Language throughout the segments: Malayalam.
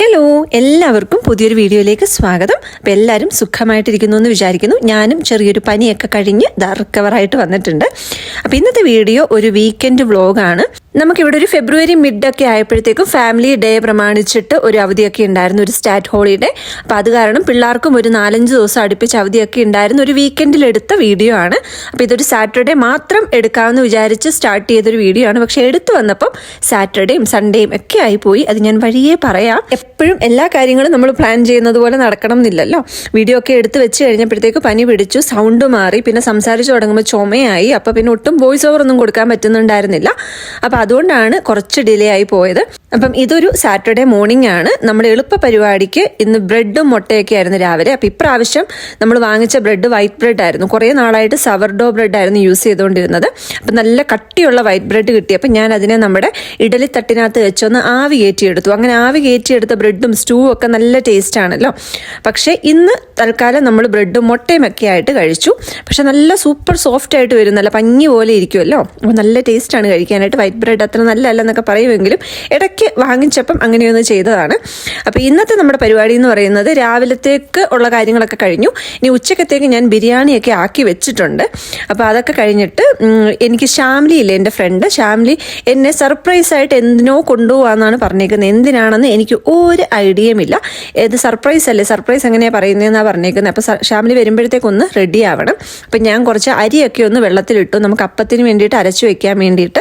ഹലോ എല്ലാവർക്കും പുതിയൊരു വീഡിയോയിലേക്ക് സ്വാഗതം. അപ്പം എല്ലാവരും സുഖമായിട്ടിരിക്കുന്നു എന്ന് വിചാരിക്കുന്നു. ഞാനും ചെറിയൊരു പനിയൊക്കെ കഴിഞ്ഞ് റിക്കവറായിട്ട് വന്നിട്ടുണ്ട്. അപ്പം ഇന്നത്തെ വീഡിയോ ഒരു വീക്കെൻഡ് വ്ളോഗാണ് നമുക്കിവിടെ ഒരു ഫെബ്രുവരി മിഡ് ഒക്കെ ആയപ്പോഴത്തേക്കും ഫാമിലി ഡേ പ്രമാണിച്ചിട്ട് ഒരു അവധിയൊക്കെ ഉണ്ടായിരുന്നു ഒരു സ്റ്റാറ്റ് ഹോളിഡേ അപ്പം അത് കാരണം പിള്ളേർക്കും ഒരു നാലഞ്ച് ദിവസം അടുപ്പിച്ച് അവധിയൊക്കെ ഉണ്ടായിരുന്നു ഒരു വീക്കെൻഡിൽ എടുത്ത വീഡിയോ ആണ്. അപ്പം ഇതൊരു സാറ്റർഡേ മാത്രം എടുക്കാമെന്ന് വിചാരിച്ച് സ്റ്റാർട്ട് ചെയ്തൊരു വീഡിയോ ആണ്. പക്ഷേ എടുത്തു വന്നപ്പം സാറ്റർഡേയും സൺഡേയും ഒക്കെ ആയിപ്പോയി അത് ഞാൻ വഴിയേ പറയാം. എപ്പോഴും എല്ലാ കാര്യങ്ങളും നമ്മൾ പ്ലാൻ ചെയ്യുന്നത് പോലെ നടക്കണം എന്നില്ലല്ലോ. വീഡിയോ ഒക്കെ എടുത്ത് വെച്ച് കഴിഞ്ഞപ്പോഴത്തേക്ക് പനി പിടിച്ചു സൗണ്ട് മാറി പിന്നെ സംസാരിച്ചു തുടങ്ങുമ്പോൾ ചുമയായി അപ്പോൾ പിന്നെ ഒട്ടും വോയിസ് ഓവർ ഒന്നും കൊടുക്കാൻ പറ്റുന്നുണ്ടായിരുന്നില്ല. അപ്പോൾ അതുകൊണ്ടാണ് കുറച്ച് ഡിലേ ആയി പോയത്. അപ്പം ഇതൊരു സാറ്റർഡേ മോർണിംഗ് ആണ്. നമ്മുടെ എളുപ്പ പരിപാടിക്ക് ഇന്ന് ബ്രെഡും മുട്ടയൊക്കെ ആയിരുന്നു രാവിലെ. അപ്പം ഇപ്രാവശ്യം നമ്മൾ വാങ്ങിച്ച ബ്രെഡ് വൈറ്റ് ബ്രെഡ് ആയിരുന്നു. കുറേ നാളായിട്ട് സവർഡോ ബ്രെഡ് ആയിരുന്നു യൂസ് ചെയ്തുകൊണ്ടിരുന്നത്. അപ്പം നല്ല കട്ടിയുള്ള വൈറ്റ് ബ്രെഡ് കിട്ടി. കിട്ടിയപ്പോൾ ഞാൻ അതിനെ നമ്മുടെ ഇഡലി തട്ടിനകത്ത് വെച്ചൊന്ന് ആവി കയറ്റിയെടുത്തു അങ്ങനെ ആവി കയറ്റിയെടുത്ത ബ്രെഡും സ്റ്റൂവും ഒക്കെ നല്ല ടേസ്റ്റ് ആണല്ലോ പക്ഷേ ഇന്ന് തൽക്കാലം നമ്മൾ ബ്രെഡും മുട്ടയും ഒക്കെ ആയിട്ട് കഴിച്ചു. പക്ഷെ നല്ല സൂപ്പർ സോഫ്റ്റ് ആയിട്ട് വരും. നല്ല പഞ്ഞി പോലെ ഇരിക്കുമല്ലോ അപ്പോൾ നല്ല ആണ് കഴിക്കാനായിട്ട്. വൈറ്റ് ബ്രെഡ് അത്ര നല്ലതല്ല എന്നൊക്കെ പറയുമെങ്കിലും ഇടയ്ക്ക് വാങ്ങിച്ചപ്പം അങ്ങനെയൊന്ന് ചെയ്തതാണ്. അപ്പോൾ ഇന്നത്തെ നമ്മുടെ പരിപാടി എന്ന് പറയുന്നത് രാവിലത്തേക്ക് ഉള്ള കാര്യങ്ങളൊക്കെ കഴിഞ്ഞു. ഇനി ഉച്ചക്കത്തേക്ക് ഞാൻ ബിരിയാണിയൊക്കെ ആക്കി വെച്ചിട്ടുണ്ട്. അപ്പോൾ അതൊക്കെ കഴിഞ്ഞിട്ട് എനിക്ക് ശ്യാംലി ഇല്ലേ എന്റെ ഫ്രണ്ട്? ശ്യാംലി എന്നെ സർപ്രൈസ് ആയിട്ട് എന്തിനോ കൊണ്ടുപോകാമെന്നാണ് പറഞ്ഞേക്കുന്നത്. എന്തിനാണെന്ന് എനിക്ക് ഒരു ഐഡിയയുമില്ല. ഏത് സർപ്രൈസ് അല്ലേ? സർപ്രൈസ് എങ്ങനെയാണ് പറയുന്നതെന്നാണ് പറഞ്ഞേക്കുന്നത്. അപ്പോൾ ഷാമിലി വരുമ്പോഴത്തേക്കൊന്ന് റെഡി ആവണം. അപ്പം ഞാൻ കുറച്ച് അരിയൊക്കെ ഒന്ന് വെള്ളത്തിലിട്ടു. നമുക്ക് അപ്പത്തിന് വേണ്ടിയിട്ട് അരച്ചു വയ്ക്കാൻ വേണ്ടിയിട്ട്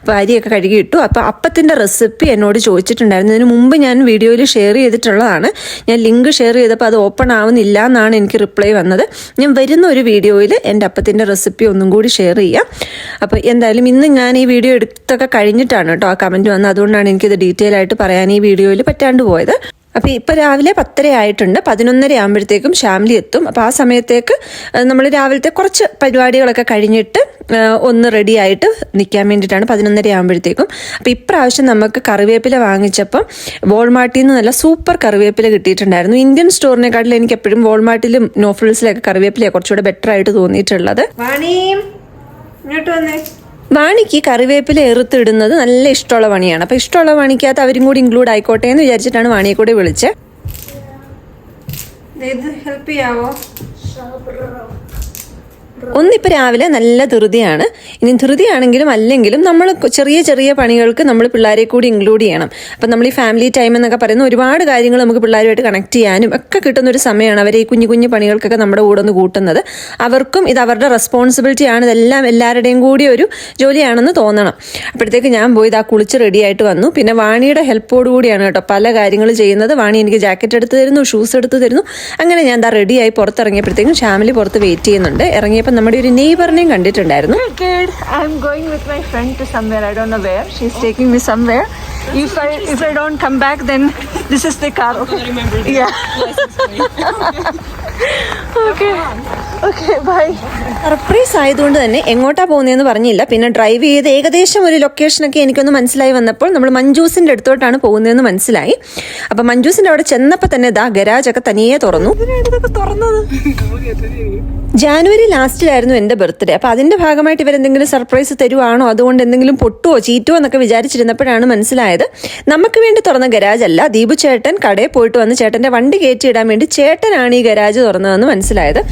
അപ്പോൾ അരിയൊക്കെ കഴുകി ഇട്ടു അപ്പോൾ അപ്പത്തിന്റെ റെസിപ്പി എന്നോട് ചോദിച്ചിട്ടുണ്ടായിരുന്നു. ഇതിന് മുമ്പ് ഞാൻ വീഡിയോയിൽ ഷെയർ ചെയ്തിട്ടുള്ളതാണ്. ഞാൻ ലിങ്ക് ഷെയർ ചെയ്തപ്പോൾ അത് ഓപ്പൺ ആവുന്നില്ല എന്നാണ് എനിക്ക് റിപ്ലൈ വന്നത്. ഞാൻ വരുന്ന ഒരു വീഡിയോയിൽ എന്റെ അപ്പത്തിന്റെ റെസിപ്പി ഒന്നും കൂടി ഷെയർ ചെയ്യാം. അപ്പോൾ എന്തായാലും ഇന്ന് ഞാൻ ഈ വീഡിയോ എടുത്തൊക്കെ കഴിഞ്ഞിട്ടാണ് കേട്ടോ ആ കമന്റ് വന്നത്. അതുകൊണ്ടാണ് എനിക്കിത് ഡീറ്റെയിൽ ആയിട്ട് പറയാൻ ഈ വീഡിയോയിൽ പറ്റാണ്ട് പോയത്. അപ്പോൾ ഇപ്പോൾ രാവിലെ പത്തര ആയിട്ടുണ്ട്. പതിനൊന്നര ആകുമ്പോഴത്തേക്കും ശ്യാമിലി എത്തും. അപ്പോൾ ആ സമയത്തേക്ക് നമ്മൾ രാവിലത്തെ കുറച്ച് പരിപാടികളൊക്കെ കഴിഞ്ഞിട്ട് ഒന്ന് റെഡി ആയിട്ട് നിൽക്കാൻ വേണ്ടിയിട്ടാണ് പതിനൊന്നര ആകുമ്പോഴത്തേക്കും അപ്പോൾ ഇപ്രാവശ്യം നമുക്ക് കറിവേപ്പില വാങ്ങിച്ചപ്പം വോൾമാർട്ടിൽ നിന്ന് നല്ല സൂപ്പർ കറിവേപ്പില കിട്ടിയിട്ടുണ്ടായിരുന്നു. ഇന്ത്യൻ സ്റ്റോറിനെക്കാട്ടിലും എനിക്ക് എപ്പോഴും വോൾമാർട്ടിലും നോഫിൾസിലൊക്കെ കറിവേപ്പിലയാണ് കുറച്ചുകൂടെ ബെറ്റർ ആയിട്ട് തോന്നിയിട്ടുള്ളത്. ഇങ്ങോട്ട് വന്നേ. വാണിക്ക് കറിവേപ്പില എറുത്തിടുന്നത് നല്ല ഇഷ്ടമുള്ള പണിയാണ് അപ്പൊ ഇഷ്ടമുള്ള പണിക്കകത്ത് അവരും കൂടി ഇൻക്ലൂഡ് ആയിക്കോട്ടെ എന്ന് വിചാരിച്ചിട്ടാണ് വാണിയെ കൂടി വിളിച്ചത്. ഹെൽപ്പ് ചെയ്യാവോ? ഒന്നിപ്പോൾ രാവിലെ നല്ല ധൃതിയാണ്. ഇനി ധൃതിയാണെങ്കിലും അല്ലെങ്കിലും നമ്മൾ ചെറിയ ചെറിയ പണികൾക്ക് നമ്മൾ പിള്ളേരെ കൂടി ഇൻക്ലൂഡ് ചെയ്യണം. അപ്പം നമ്മൾ ഈ ഫാമിലി ടൈം എന്നൊക്കെ പറയുന്ന ഒരുപാട് കാര്യങ്ങൾ നമുക്ക് പിള്ളേരുമായിട്ട് കണക്ട് ചെയ്യാനും ഒക്കെ കിട്ടുന്ന ഒരു സമയമാണ് അവരെ ഈ കുഞ്ഞു കുഞ്ഞു പണികൾക്കൊക്കെ നമ്മുടെ കൂടെ ഒന്ന് കൂട്ടുന്നത്. അവർക്കും ഇത് അവരുടെ റെസ്പോൺസിബിലിറ്റി ആണ്. ഇതെല്ലാം എല്ലാവരുടെയും കൂടി ഒരു ജോലിയാണെന്ന് തോന്നണം. അപ്പോഴത്തേക്ക് ഞാൻ പോയി ഇതാ കുളിച്ച് റെഡി ആയിട്ട് വന്നു. പിന്നെ വാണിയുടെ ഹെൽപ്പോട് കൂടിയാണ് കേട്ടോ പല കാര്യങ്ങൾ ചെയ്യുന്നത്. വാണി എനിക്ക് ജാക്കറ്റ് എടുത്ത് തരുന്നു ഷൂസ് എടുത്ത് തരുന്നു. അങ്ങനെ ഞാൻ ഇതാ റെഡിയായി പുറത്തിറങ്ങിയപ്പോഴത്തേക്കും ഷാമിലി പുറത്ത് വെയിറ്റ് ചെയ്യുന്നുണ്ട്. ഇറങ്ങിയപ്പോൾ നമ്മുടെ ഒരു നെയ്ബറിനെയും കണ്ടിട്ടുണ്ടായിരുന്നു good. I'm going with my friend to somewhere. I don't know where. Is taking me somewhere. If I if I don't come back, then this is the car. Okay. Yeah. okay. Okay. Bye. Surprise ആയതുകൊണ്ട് തന്നെ എങ്ങോട്ടാ പോകുന്നതെന്ന് പറഞ്ഞില്ല പിന്നെ ഡ്രൈവ് ചെയ്ത് ഏകദേശം ഒരു ലൊക്കേഷനൊക്കെ എനിക്കൊന്ന് മനസ്സിലായി വന്നപ്പോൾ നമ്മൾ മഞ്ജൂസിന്റെ അടുത്തോട്ടാണ് പോകുന്നതെന്ന് മനസ്സിലായി അപ്പൊ മഞ്ജൂസിന്റെ അവിടെ ചെന്നപ്പോൾ തന്നെ ദാ ഗരാജ് ഒക്കെ തനിയെ തുറന്നു ജാനുവരി ലാസ്റ്റിലായിരുന്നു എന്റെ ബർത്ത്ഡേ. അപ്പോൾ അതിന്റെ ഭാഗമായിട്ട് ഇവരെന്തെങ്കിലും സർപ്രൈസ് തരുവാണോ? അതുകൊണ്ട് എന്തെങ്കിലും പൊട്ടുവോ ചീറ്റുവോ എന്നൊക്കെ വിചാരിച്ചിരുന്നപ്പോഴാണ് മനസ്സിലായത്. നമുക്ക് വേണ്ടി തുറന്ന ഗരാജ് അല്ല ദീപു ചേട്ടൻ കടയിൽ പോയിട്ട് വന്ന് ചേട്ടന്റെ വണ്ടി കയറ്റിയിടാൻ വേണ്ടി ചേട്ടനാണ് ഈ ഗരാജ് തുറന്നതെന്ന് മനസ്സിലായത്.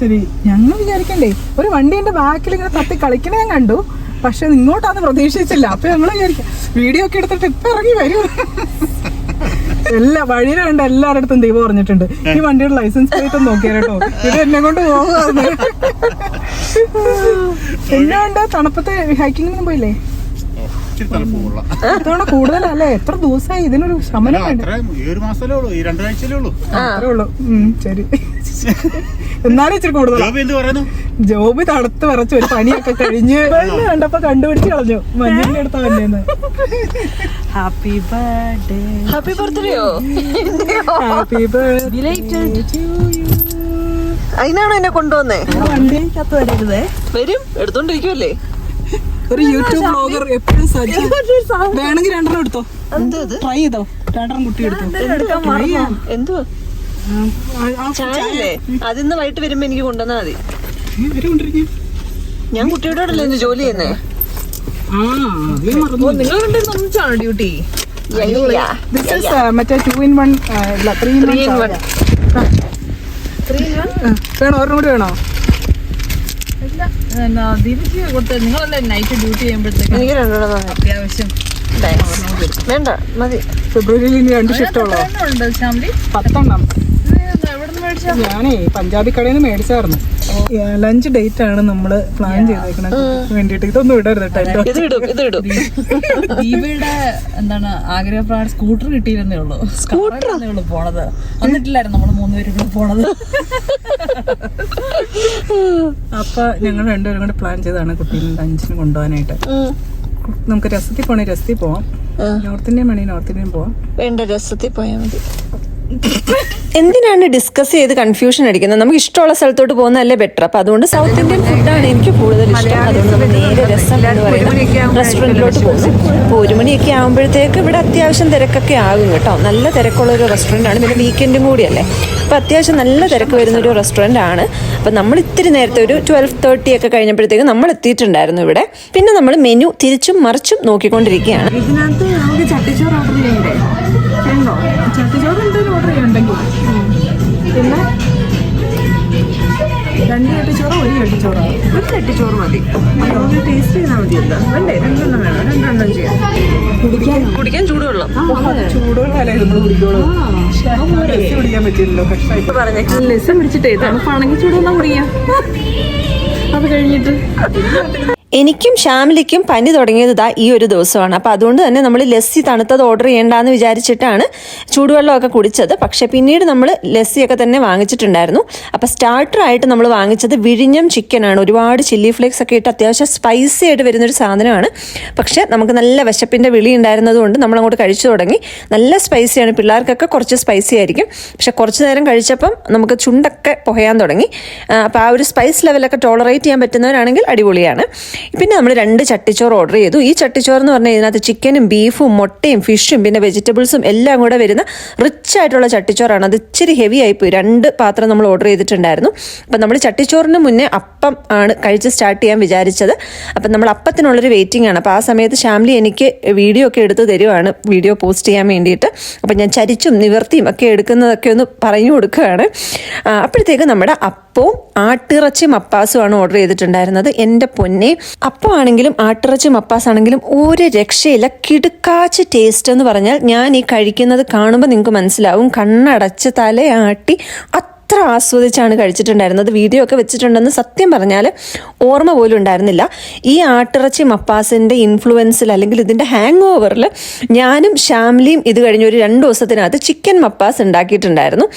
ശരി. ഞങ്ങൾ വിചാരിക്കണ്ടേ ഒരു വണ്ടിന്റെ ബാക്കിൽ ഇങ്ങനെ തത്തി കളിക്കണേ ഞാൻ കണ്ടു. പക്ഷെ നിങ്ങോട്ടാന്ന് പ്രതീക്ഷിച്ചില്ല. അപ്പൊ ഞങ്ങൾ വിചാരിക്കാം വീഡിയോ ഒക്കെ എടുത്തിട്ട് ഇപ്പൊ ഇറങ്ങി വരും. എല്ലാ വഴിയിലും കണ്ട എല്ലാവരുടെ ദൈവം പറഞ്ഞിട്ടുണ്ട് ഈ വണ്ടിയുടെ ലൈസൻസ് പ്ലേറ്റ് ഒന്ന് നോക്കിയാ കേട്ടോ ഇത് എന്നെ കൊണ്ട് പോകുന്നത് എന്നുകൊണ്ട് തണുപ്പത്തെ ഹൈക്കിങ്ങിനൊന്നും പോയില്ലേ. ഇത്തവണ കൂടുതലല്ലേ? എത്ര ദിവസമായി ഇതിനൊരു ശമനം അത്രേ ഉള്ളൂ. ശരി. എന്നാലും ഇച്ചിരി കൂടുതലാ. ജോബി തണുത്ത് വിറച്ച് ഒരു പനിയൊക്കെ കഴിഞ്ഞ് കണ്ടപ്പോ കണ്ടുപിടിച്ച് കളഞ്ഞു. മഞ്ഞിന്റെ അടുത്ത വന്നേന്ന്. ഹാപ്പി ബർത്ത്ഡേ ഹാപ്പി ബർത്ത്ഡേയോ ഹാപ്പി ബർത്ത്ഡേ അതിനാണോ എന്നെ കൊണ്ടുവന്നേ? വണ്ടിക്കകത്ത് വരരുതേ. വരും. എടുത്തോണ്ടിരിക്കുമല്ലേ ഒരു യൂട്യൂബ് ബ്ലോഗർ എപ്പോഴും സജ്ജ വേണമെങ്കിൽ രണ്ടെണ്ണം എടുത്തോ? ട്രൈ ചെയ്തോ? രണ്ടെണ്ണം കുട്ടി എടുത്തോ? എന്തോ ചായല്ലേ അതിന്ന് വൈകിട്ട് വരുമ്പോ എനിക്ക് കൊണ്ടുവന്നാ മതി. ഞാൻ കുട്ടിയോടല്ലേ ജോലി ചെയ്യുന്നേ? നിങ്ങൾ രണ്ടും ഒന്നിച്ചാണോ ഡ്യൂട്ടി ദിസ് ഇസ് മറ്റേ ടു ഇൻ വൺ ഇല്ല ത്രീ ഇൻ വൺ വേണോ? ഒരെണ്ണം കൂടി വേണോ? ദീപക്ക് കൊടുത്ത നിങ്ങളല്ലേ നൈറ്റ് ഡ്യൂട്ടി ചെയ്യുമ്പോഴത്തേക്ക് എനിക്ക് രണ്ടെണ്ണം അത്യാവശ്യം. വേണ്ട മതി. ഫെബ്രുവരിയിൽ ഇനി രണ്ട് പത്തെണ്ണം. ഞാനേ പഞ്ചാബി കടയിൽ നിന്ന് മേടിച്ചായിരുന്നു ലഞ്ച് ഡേറ്റ് ആണ് നമ്മൾ പ്ലാൻ ചെയ്തേക്കണത്. വേണ്ടിട്ട് ഇതൊന്നും ഇടരുത് കേട്ടോ ഇത് ഇടും ഇത് ഇടും. ദീപയുടെ എന്താണ് ആഗ്രഹപ്രകാരം സ്കൂട്ടർ കിട്ടിയിരുന്നേ ഉള്ളൂ. സ്കൂട്ടർ ഉള്ളൂ പോണത്. വന്നിട്ടില്ലായിരുന്നു നമ്മൾ മൂന്നുപേരും കൂടെ പോണത്. അപ്പൊ ഞങ്ങൾ രണ്ടുപേരും കൂടെ പ്ലാൻ ചെയ്താണ് കുട്ടീനെ ലഞ്ചിന് കൊണ്ടുപോകാനായിട്ട്. നമുക്ക് രസത്തിൽ പോണേ രസത്തിൽ പോവാം. നോർത്ത് ഇന്ത്യൻ വേണേ നോർത്ത് ഇന്ത്യൻ പോവാം. വേണ്ട രസത്തിൽ പോയാൽ മതി. എന്തിനാണ് ഡിസ്കസ് ചെയ്ത് കൺഫ്യൂഷൻ അടിക്കുന്നത്? നമുക്ക് ഇഷ്ടമുള്ള സ്ഥലത്തോട്ട് പോകുന്നതല്ലേ ബെറ്റർ അപ്പൊ അതുകൊണ്ട് സൗത്ത് ഇന്ത്യൻ ഫുഡാണ് എനിക്ക് കൂടുതൽ ഇഷ്ടം. അതുകൊണ്ട് നമ്മൾ നേരെ രസം എന്ന് പറയുന്ന റെസ്റ്റോറന്റിലോട്ട് പോകും അപ്പോൾ ഒരു മണിയൊക്കെ ആകുമ്പോഴത്തേക്ക് ഇവിടെ അത്യാവശ്യം തിരക്കൊക്കെ ആകും കേട്ടോ. നല്ല തിരക്കുള്ള ഒരു റെസ്റ്റോറന്റ് ആണ്. പിന്നെ വീക്കെൻഡും കൂടിയല്ലേ. അപ്പോൾ അത്യാവശ്യം നല്ല തിരക്ക് വരുന്ന ഒരു റെസ്റ്റോറന്റ് ആണ്. അപ്പോൾ നമ്മൾ ഇത്തിരി നേരത്തെ ഒരു ട്വൽവ് തേർട്ടി ഒക്കെ കഴിഞ്ഞപ്പോഴത്തേക്ക് നമ്മൾ എത്തിയിട്ടുണ്ടായിരുന്നു ഇവിടെ. പിന്നെ നമ്മൾ മെനു തിരിച്ചും മറിച്ചും നോക്കിക്കൊണ്ടിരിക്കുകയാണ്. ഇതിനകത്ത് നമുക്ക് ചട്ടിച്ചോറ് ഓർഡർ ചെയ്യണ്ടേ? രണ്ട് കെട്ടിച്ചോറ് ഒരു കെട്ടിച്ചോറ് ഒരു കെട്ടിച്ചോറ് മതി. നമുക്ക് ടേസ്റ്റ് ചെയ്താൽ മതി എന്താ വേണ്ടേ? രണ്ടെണ്ണം വേണം. രണ്ടെണ്ണം ചെയ്യാം. കുടിക്കാൻ കുടിക്കാൻ ചൂടുവെള്ളം. ചൂടുവെള്ളമല്ലേ നമ്മൾ കുടിക്കോളൂ രസം കുടിക്കാൻ പറ്റില്ലല്ലോ. കഷ്ടായിട്ട് പറഞ്ഞേ ലെസം പിടിച്ചിട്ടേ തണുപ്പാണെങ്കിൽ ചൂടുവെള്ളം കുടിക്കാം. അത് കഴിഞ്ഞിട്ട്. എനിക്കും ഷാമിലിക്കും പനി തുടങ്ങിയത് ഇതാ ഈ ഒരു ദിവസമാണ്. അപ്പോൾ അതുകൊണ്ട് തന്നെ നമ്മൾ ലസ്സി തണുത്തത് ഓർഡർ ചെയ്യേണ്ടെന്ന് വിചാരിച്ചിട്ടാണ് ചൂടുവെള്ളമൊക്കെ കുടിച്ചത്. പക്ഷേ പിന്നീട് നമ്മൾ ലസ്സിയൊക്കെ തന്നെ വാങ്ങിച്ചിട്ടുണ്ടായിരുന്നു. അപ്പോൾ സ്റ്റാർട്ടറായിട്ട് നമ്മൾ വാങ്ങിച്ചത് വിഴിഞ്ഞം ചിക്കനാണ് ഒരുപാട് ചില്ലി ഫ്ലേക്സ് ഒക്കെ ഇട്ട് അത്യാവശ്യം സ്പൈസി ആയിട്ട് വരുന്നൊരു സാധനമാണ്. പക്ഷേ നമുക്ക് നല്ല വിശപ്പിന്റെ വിളി ഉണ്ടായിരുന്നതുകൊണ്ട് നമ്മൾ അങ്ങോട്ട് കഴിച്ചു തുടങ്ങി. നല്ല സ്പൈസിയാണ് പിള്ളേർക്കൊക്കെ കുറച്ച് സ്പൈസി ആയിരിക്കും. പക്ഷേ കുറച്ച് നേരം കഴിച്ചപ്പം നമുക്ക് ചുണ്ടൊക്കെ പുകയാൻ തുടങ്ങി. അപ്പോൾ ആ ഒരു സ്പൈസ് ലെവലൊക്കെ ടോളറേറ്റ് ചെയ്യാൻ പറ്റുന്നവരാണെങ്കിൽ അടിപൊളിയാണ്. പിന്നെ നമ്മൾ രണ്ട് ചട്ടിച്ചോറ് ഓർഡർ ചെയ്തു. ഈ ചട്ടിച്ചോറ് എന്ന് പറഞ്ഞാൽ ഇതിനകത്ത് ചിക്കനും ബീഫും മുട്ടയും ഫിഷും പിന്നെ വെജിറ്റബിൾസും എല്ലാം കൂടെ വരുന്ന റിച്ച് ആയിട്ടുള്ള ചട്ടിച്ചോറാണ്. അത് ഇച്ചിരി ഹെവി ആയിപ്പോയി. രണ്ട് പാത്രം നമ്മൾ ഓർഡർ ചെയ്തിട്ടുണ്ടായിരുന്നു. അപ്പം നമ്മൾ ചട്ടിച്ചോറിന് മുന്നേ അപ്പം ആണ് കഴിച്ച് സ്റ്റാർട്ട് ചെയ്യാൻ വിചാരിച്ചത്. അപ്പം നമ്മൾ അപ്പത്തിനുള്ളൊരു വെയിറ്റിംഗ് ആണ്. അപ്പോൾ ആ സമയത്ത് ഷാംലി എനിക്ക് വീഡിയോ ഒക്കെ എടുത്ത് തരുവാണ്. വീഡിയോ പോസ്റ്റ് ചെയ്യാൻ വേണ്ടിയിട്ട്. അപ്പം ഞാൻ ചരിച്ചും നിവർത്തിയും ഒക്കെ എടുക്കുന്നതൊക്കെ ഒന്ന് പറഞ്ഞു കൊടുക്കുകയാണ്. അപ്പോഴത്തേക്ക് നമ്മുടെ അപ്പവും ആട്ടിറച്ചി മപ്പാസുമാണ് ഓർഡർ ചെയ്തിട്ടുണ്ടായിരുന്നത്. എന്റെ പൊന്നെ അപ്പമാണെങ്കിലും ആട്ടിറച്ചി മപ്പാസ് ആണെങ്കിലും ഒരു രക്ഷയില്ല. കിടുക്കാച്ച് ടേസ്റ്റ് എന്ന് പറഞ്ഞാൽ ഞാൻ ഈ കഴിക്കുന്നത് കാണുമ്പോൾ നിങ്ങൾക്ക് മനസ്സിലാവും. കണ്ണടച്ച് തലയാട്ടി അത്ര ആസ്വദിച്ചാണ് കഴിച്ചിട്ടുണ്ടായിരുന്നത്. വീഡിയോ ഒക്കെ വെച്ചിട്ടുണ്ടെന്ന് സത്യം പറഞ്ഞാൽ ഓർമ്മ പോലും ഉണ്ടായിരുന്നില്ല. ഈ ആട്ടിറച്ചി മപ്പാസിന്റെ ഇൻഫ്ലുവൻസിൽ അല്ലെങ്കിൽ ഇതിന്റെ ഹാങ് ഓവറിൽ ഞാനും ഷാംലിയും ഇത് കഴിഞ്ഞ ഒരു രണ്ട് ദിവസത്തിനകത്ത് ചിക്കൻ മപ്പാസ് ഉണ്ടാക്കിയിട്ടുണ്ടായിരുന്നു.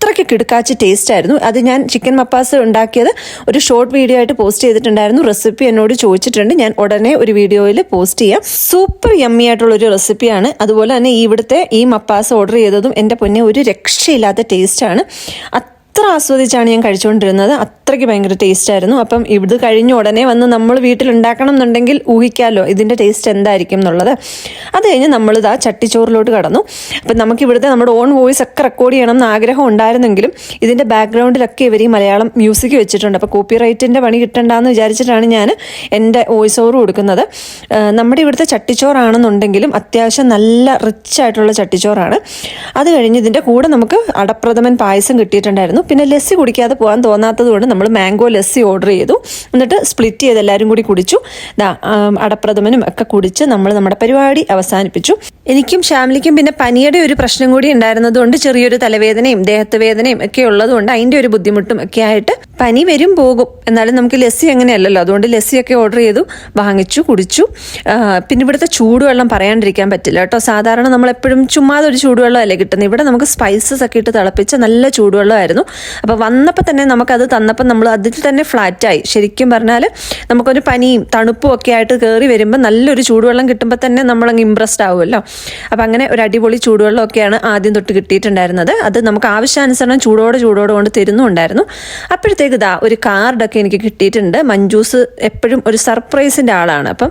അത്രയ്ക്ക് കിടുക്കാച്ച് ടേസ്റ്റ് ആയിരുന്നു. അത് ഞാൻ ചിക്കൻ മപ്പാസ് ഉണ്ടാക്കിയത് ഒരു ഷോർട്ട് വീഡിയോ ആയിട്ട് പോസ്റ്റ് ചെയ്തിട്ടുണ്ടായിരുന്നു. റെസിപ്പി എന്നോട് ചോദിച്ചിട്ടുണ്ട്. ഞാൻ ഉടനെ ഒരു വീഡിയോയിൽ പോസ്റ്റ് ചെയ്യാം. സൂപ്പർ യമ്മി ആയിട്ടുള്ള ഒരു റെസിപ്പിയാണ് അതുപോലെ തന്നെ ഇവിടുത്തെ ഈ മപ്പാസ് ഓർഡർ ചെയ്തതും എന്റെ പൊന്നെ ഒരു രക്ഷയില്ലാത്ത ടേസ്റ്റാണ് അത്ര ആസ്വദിച്ചാണ് ഞാൻ കഴിച്ചുകൊണ്ടിരുന്നത്. അത്രയ്ക്ക് ഭയങ്കര ടേസ്റ്റ് ആയിരുന്നു. അപ്പം ഇത് കഴിഞ്ഞ ഉടനെ വന്ന് നമ്മൾ വീട്ടിൽ ഉണ്ടാക്കണം എന്നുണ്ടെങ്കിൽ ഊഹിക്കാമല്ലോ ഇതിന്റെ ടേസ്റ്റ് എന്തായിരിക്കും എന്നുള്ളത്. അത് കഴിഞ്ഞ് നമ്മളിത് ആ ചട്ടിച്ചോറിലോട്ട് കടന്നു. അപ്പം നമുക്ക് ഇവിടുത്തെ നമ്മുടെ ഓൺ വോയിസ് ഒക്കെ റെക്കോർഡ് ചെയ്യണം എന്ന് ആഗ്രഹം ഉണ്ടായിരുന്നെങ്കിലും ഇതിന്റെ ബാക്ക്ഗ്രൗണ്ടിലൊക്കെ ഇവർ ഈ മലയാളം മ്യൂസിക് വെച്ചിട്ടുണ്ട്. അപ്പോൾ കോപ്പി റൈറ്റിന്റെ പണി കിട്ടണ്ടെന്ന് വിചാരിച്ചിട്ടാണ് ഞാൻ എന്റെ വോയിസ് ഓവർ കൊടുക്കുന്നത്. നമ്മുടെ ഇവിടുത്തെ ചട്ടിച്ചോറാണെന്നുണ്ടെങ്കിലും അത്യാവശ്യം നല്ല റിച്ച് ആയിട്ടുള്ള ചട്ടിച്ചോറാണ്. അത് കഴിഞ്ഞ് ഇതിന്റെ കൂടെ നമുക്ക് അടപ്രഥമൻ പായസം കിട്ടിയിട്ടുണ്ടായിരുന്നു. പിന്നെ ലസ്സി കുടിക്കാതെ പോകാൻ തോന്നാത്തത് കൊണ്ട് നമ്മൾ മാംഗോ ലസ്സി ഓർഡർ ചെയ്തു. എന്നിട്ട് സ്പ്ലിറ്റ് ചെയ്ത് എല്ലാവരും കൂടി കുടിച്ചു. അടപ്രഥമനും ഒക്കെ കുടിച്ച് നമ്മൾ നമ്മുടെ പരിപാടി അവസാനിപ്പിച്ചു. എനിക്കും ഷാമിലിക്കും പിന്നെ പനിയുടെ ഒരു പ്രശ്നം കൂടി ഉണ്ടായിരുന്നതുകൊണ്ട് ചെറിയൊരു തലവേദനയും ദേഹത്ത് വേദനയും ഒക്കെ ഉള്ളതുകൊണ്ട് അതിന്റെ ഒരു ബുദ്ധിമുട്ടും ഒക്കെ ആയിട്ട് പനി വരും പോകും. എന്നാലും നമുക്ക് ലസ്സി അങ്ങനെയല്ലല്ലോ. അതുകൊണ്ട് ലസ്സിയൊക്കെ ഓർഡർ ചെയ്തു വാങ്ങിച്ചു കുടിച്ചു. പിന്നെ ഇവിടുത്തെ ചൂടുവെള്ളം പറയാണ്ടിരിക്കാൻ പറ്റില്ല കേട്ടോ. സാധാരണ നമ്മളെപ്പോഴും ചുമ്മാതെ ഒരു ചൂടുവെള്ളമല്ലേ കിട്ടുന്നത്. ഇവിടെ നമുക്ക് സ്പൈസസ് ഒക്കെ ഇട്ട് തിളപ്പിച്ച നല്ല ചൂടുവെള്ളമായിരുന്നു. അപ്പോൾ വന്നപ്പോൾ തന്നെ നമുക്കത് തന്നപ്പോൾ നമ്മൾ അതിൽ തന്നെ ഫ്ലാറ്റായി. ശരിക്കും പറഞ്ഞാൽ നമുക്കൊരു പനിയും തണുപ്പും ഒക്കെ ആയിട്ട് കയറി വരുമ്പോൾ നല്ലൊരു ചൂടുവെള്ളം കിട്ടുമ്പോൾ തന്നെ നമ്മളങ്ങ് ഇമ്പ്രസ്ഡ് ആവുമല്ലോ. അപ്പോൾ അങ്ങനെ ഒരു അടിപൊളി ചൂടുവെള്ളമൊക്കെയാണ് ആദ്യം തൊട്ട് കിട്ടിയിട്ടുണ്ടായിരുന്നത്. അത് നമുക്ക് ആവശ്യാനുസരണം ചൂടോടെ ചൂടോടെ കൊണ്ട് തരുന്നുണ്ടായിരുന്നു അപ്പോഴത്തേക്ക് ഇതാ ഒരു കാർഡൊക്കെ എനിക്ക് കിട്ടിയിട്ടുണ്ട്. മഞ്ജൂസ് എപ്പോഴും ഒരു സർപ്രൈസിന്റെ ആളാണ്. അപ്പം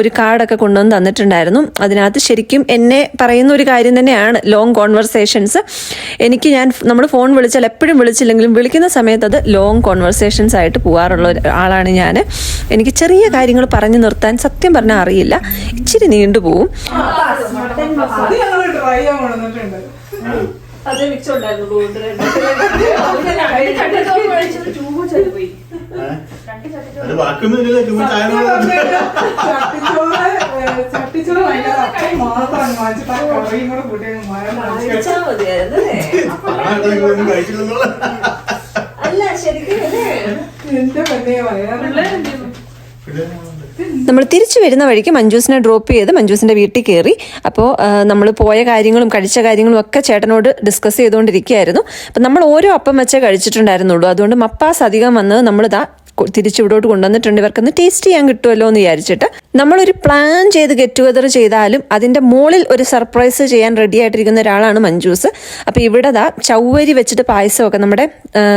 ഒരു കാർഡൊക്കെ കൊണ്ടുവന്ന് തന്നിട്ടുണ്ടായിരുന്നു. അതിനകത്ത് ശരിക്കും എന്നെ പറയുന്ന ഒരു കാര്യം തന്നെയാണ്. ലോങ് കോൺവെർസേഷൻസ് എനിക്ക് ഞാൻ നമ്മൾ ഫോൺ വിളിച്ചാൽ എപ്പോഴും വിളിച്ചില്ലെങ്കിലും വിളിക്കുന്ന സമയത്ത് അത് ലോങ് കോൺവെർസേഷൻസ് ആയിട്ട് പോകാറുള്ള ആളാണ് ഞാൻ എനിക്ക് ചെറിയ കാര്യങ്ങൾ പറഞ്ഞു നിർത്താൻ സത്യം പറഞ്ഞാൽ അറിയില്ല. ഇച്ചിരി നീണ്ടുപോകും അത് ബാക്കിയൊന്നും ഇല്ലല്ലോ ചായ ചട്ടിച്ചോറ് മാത്രം വാങ്ങിച്ചിട്ട് ആ കറിയും കൂടെ അല്ല? ശരിക്കും അല്ലേ? എന്റെ പെണ്ണെ വയറ് നമ്മൾ തിരിച്ചു വരുന്ന വഴിക്ക് മഞ്ജൂസിനെ ഡ്രോപ്പ് ചെയ്ത് മഞ്ജൂസിന്റെ വീട്ടിൽ കയറി. അപ്പോൾ നമ്മൾ പോയ കാര്യങ്ങളും കഴിച്ച കാര്യങ്ങളും ഒക്കെ ചേട്ടനോട് ഡിസ്കസ് ചെയ്തുകൊണ്ടിരിക്കുകയായിരുന്നു. അപ്പം നമ്മൾ ഓരോ അപ്പം വെച്ചേ കഴിച്ചിട്ടുണ്ടായിരുന്നുള്ളൂ. അതുകൊണ്ട് മപ്പാസ് അധികം വന്നത് നമ്മളിതാ കൊ- തിരിച്ച് ഇവിടോട്ട് കൊണ്ടുവന്നിട്ടുണ്ട്. ഇവർക്കൊന്ന് ടേസ്റ്റ് ചെയ്യാൻ കിട്ടുമല്ലോ എന്ന് വിചാരിച്ചിട്ട് നമ്മളൊരു പ്ലാൻ ചെയ്ത് ഗെറ്റ് ടുഗദർ ചെയ്താലും അതിന്റെ മുകളിൽ ഒരു സർപ്രൈസ് ചെയ്യാൻ റെഡി ആയിട്ടിരിക്കുന്ന ഒരാളാണ് മഞ്ജൂസ്. അപ്പോൾ ഇവിടെ ദാ ചൗവരി വെച്ചിട്ട് പായസമൊക്കെ നമ്മുടെ